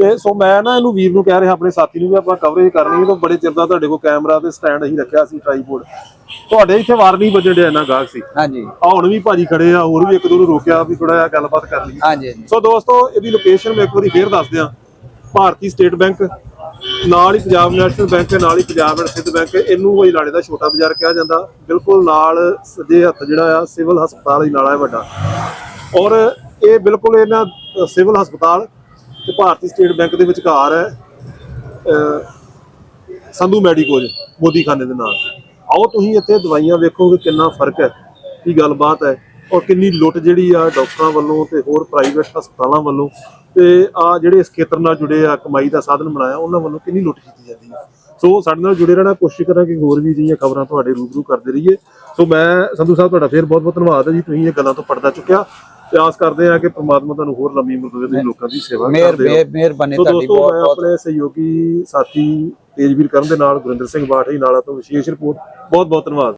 ਤੇ ਸੋ ਮੈਂ ਨਾ ਇਹਨੂੰ ਵੀਰ ਨੂੰ ਕਹਿ ਰਿਹਾ ਆਪਣੇ ਸਾਥੀ ਨੂੰ ਵੀ ਆਪਾਂ ਕਵਰੇਜ ਕਰਨੀ ਹੈ ਤਾਂ ਬੜੇ ਚਿਰ ਦਾ ਤੁਹਾਡੇ ਕੋਲ ਕੈਮਰਾ ਤੇ ਸਟੈਂਡ ਅਸੀਂ ਰੱਖਿਆ ਸੀ ਟ੍ਰਾਈਪੋਡ ਤੁਹਾਡੇ ਇੱਥੇ ਵਾਰ ਨਹੀਂ ਵੱਜਣ ਡਿਆ ਗਾਹਕ ਸੀ। ਹਾਂਜੀ। ਆ ਹੁਣ ਵੀ ਭਾਜੀ ਖੜੇ ਆ ਹੋਰ ਵੀ ਇੱਕ ਦੋ ਨੂੰ ਰੋਕਿਆ ਵੀ ਥੋੜਾ ਜਿਹਾ ਗੱਲਬਾਤ ਕਰ ਲਈਏ। ਹਾਂਜੀ। ਸੋ ਦੋਸਤੋ ਇਹਦੀ ਲੋਕੇਸ਼ਨ ਮੈਂ ਇੱਕ ਵਾਰੀ ਫੇਰ ਦੱਸ ਦਿਆਂ। ਭਾਰਤੀ ਸਟੇਟ ਬੈਂਕ ਨਾਲ ਹੀ ਪੰਜਾਬ ਨੈਸ਼ਨਲ ਬੈਂਕ ਦੇ ਨਾਲ ਹੀ ਪੰਜਾਬ ਐਂਡ ਸਿੱਧ ਬੈਂਕ ਇਹਨੂੰ ਕੋਈ ਲਾੜੇ ਦਾ ਛੋਟਾ ਬਾਜ਼ਾਰ ਕਿਹਾ ਜਾਂਦਾ। ਬਿਲਕੁਲ ਨਾਲ ਸੱਜੇ ਹੱਥ ਜਿਹੜਾ ਆ ਸਿਵਲ ਹਸਪਤਾਲ ਹੀ ਨਾਲਾ ਹੈ ਵੱਡਾ। ਔਰ ਇਹ ਬਿਲਕੁਲ ਇਹਨਾਂ ਸਿਵਲ ਹਸਪਤਾਲ ਤੇ ਭਾਰਤੀ ਸਟੇਟ ਬੈਂਕ ਦੇ ਵਿਚਕਾਰ ਹੈ ਸੰਧੂ ਮੈਡੀਕੋਜ, ਮੋਦੀਖਾਨੇ ਦੇ ਨਾਲ। ਆਓ ਤੁਸੀਂ ਇੱਥੇ ਦਵਾਈਆਂ ਵੇਖੋਗੇ ਕਿੰਨਾ ਫ਼ਰਕ ਹੈ, ਕੀ ਗੱਲਬਾਤ ਹੈ ਔਰ ਕਿੰਨੀ ਲੁੱਟ ਜਿਹੜੀ ਆ ਡਾਕਟਰਾਂ ਵੱਲੋਂ ਤੇ ਹੋਰ ਪ੍ਰਾਈਵੇਟ ਹਸਪਤਾਲਾਂ ਵੱਲੋਂ ਤੇ ਆ ਜਿਹੜੇ ਇਸ ਖੇਤਰ ਨਾਲ ਜੁੜੇ ਆ, ਕਮਾਈ ਦਾ ਸਾਧਨ ਬਣਾਇਆ, ਉਹਨਾਂ ਵੱਲੋਂ ਕਿੰਨੀ ਲੁੱਟ ਕੀਤੀ ਜਾਂਦੀ ਹੈ। ਸੋ ਸਾਡੇ ਨਾਲ ਜੁੜੇ ਰਹਿਣਾ, ਕੋਸ਼ਿਸ਼ ਕਰਾਂਗੇ ਹੋਰ ਵੀ ਜਿਹੀਆਂ ਖਬਰਾਂ ਤੁਹਾਡੇ ਰੂਬਰੂ ਕਰਦੇ ਰਹੀਏ। ਸੋ ਮੈਂ ਸੰਧੂ ਸਾਹਿਬ, ਤੁਹਾਡਾ ਫੇਰ ਬਹੁਤ ਬਹੁਤ ਧੰਨਵਾਦ ਹੈ ਜੀ, ਤੁਸੀਂ ਇਹ ਗੱਲਾਂ ਤੋਂ ਪਰਦਾ ਚੁੱਕਿਆ। ਤੇ ਆਸ ਕਰਦੇ ਹਾਂ ਕਿ ਪ੍ਰਮਾਤਮਾ ਤੁਹਾਨੂੰ ਹੋਰ ਲੰਮੀ ਉਮਰ ਦੇਵੇ ਤੁਸੀਂ ਲੋਕਾਂ ਦੀ ਸੇਵਾ ਕਰਦੇ ਰਹੋ। ਮਿਹਰਬਾਨੀ ਤੁਹਾਡੀ ਬਹੁਤ ਬਹੁਤ ਆਪਣੇ ਸਹਿਯੋਗੀ ਸਾਥੀ ਤੇਜਵੀਰ ਕਰਨ ਦੇ ਨਾਲ ਗੁਰਿੰਦਰ ਸਿੰਘ ਬਾਠੀ ਨਾਲਾ ਤੋਂ ਵਿਸ਼ੇਸ਼ ਰਿਪੋਰਟ। ਬਹੁਤ ਬਹੁਤ ਧੰਨਵਾਦ।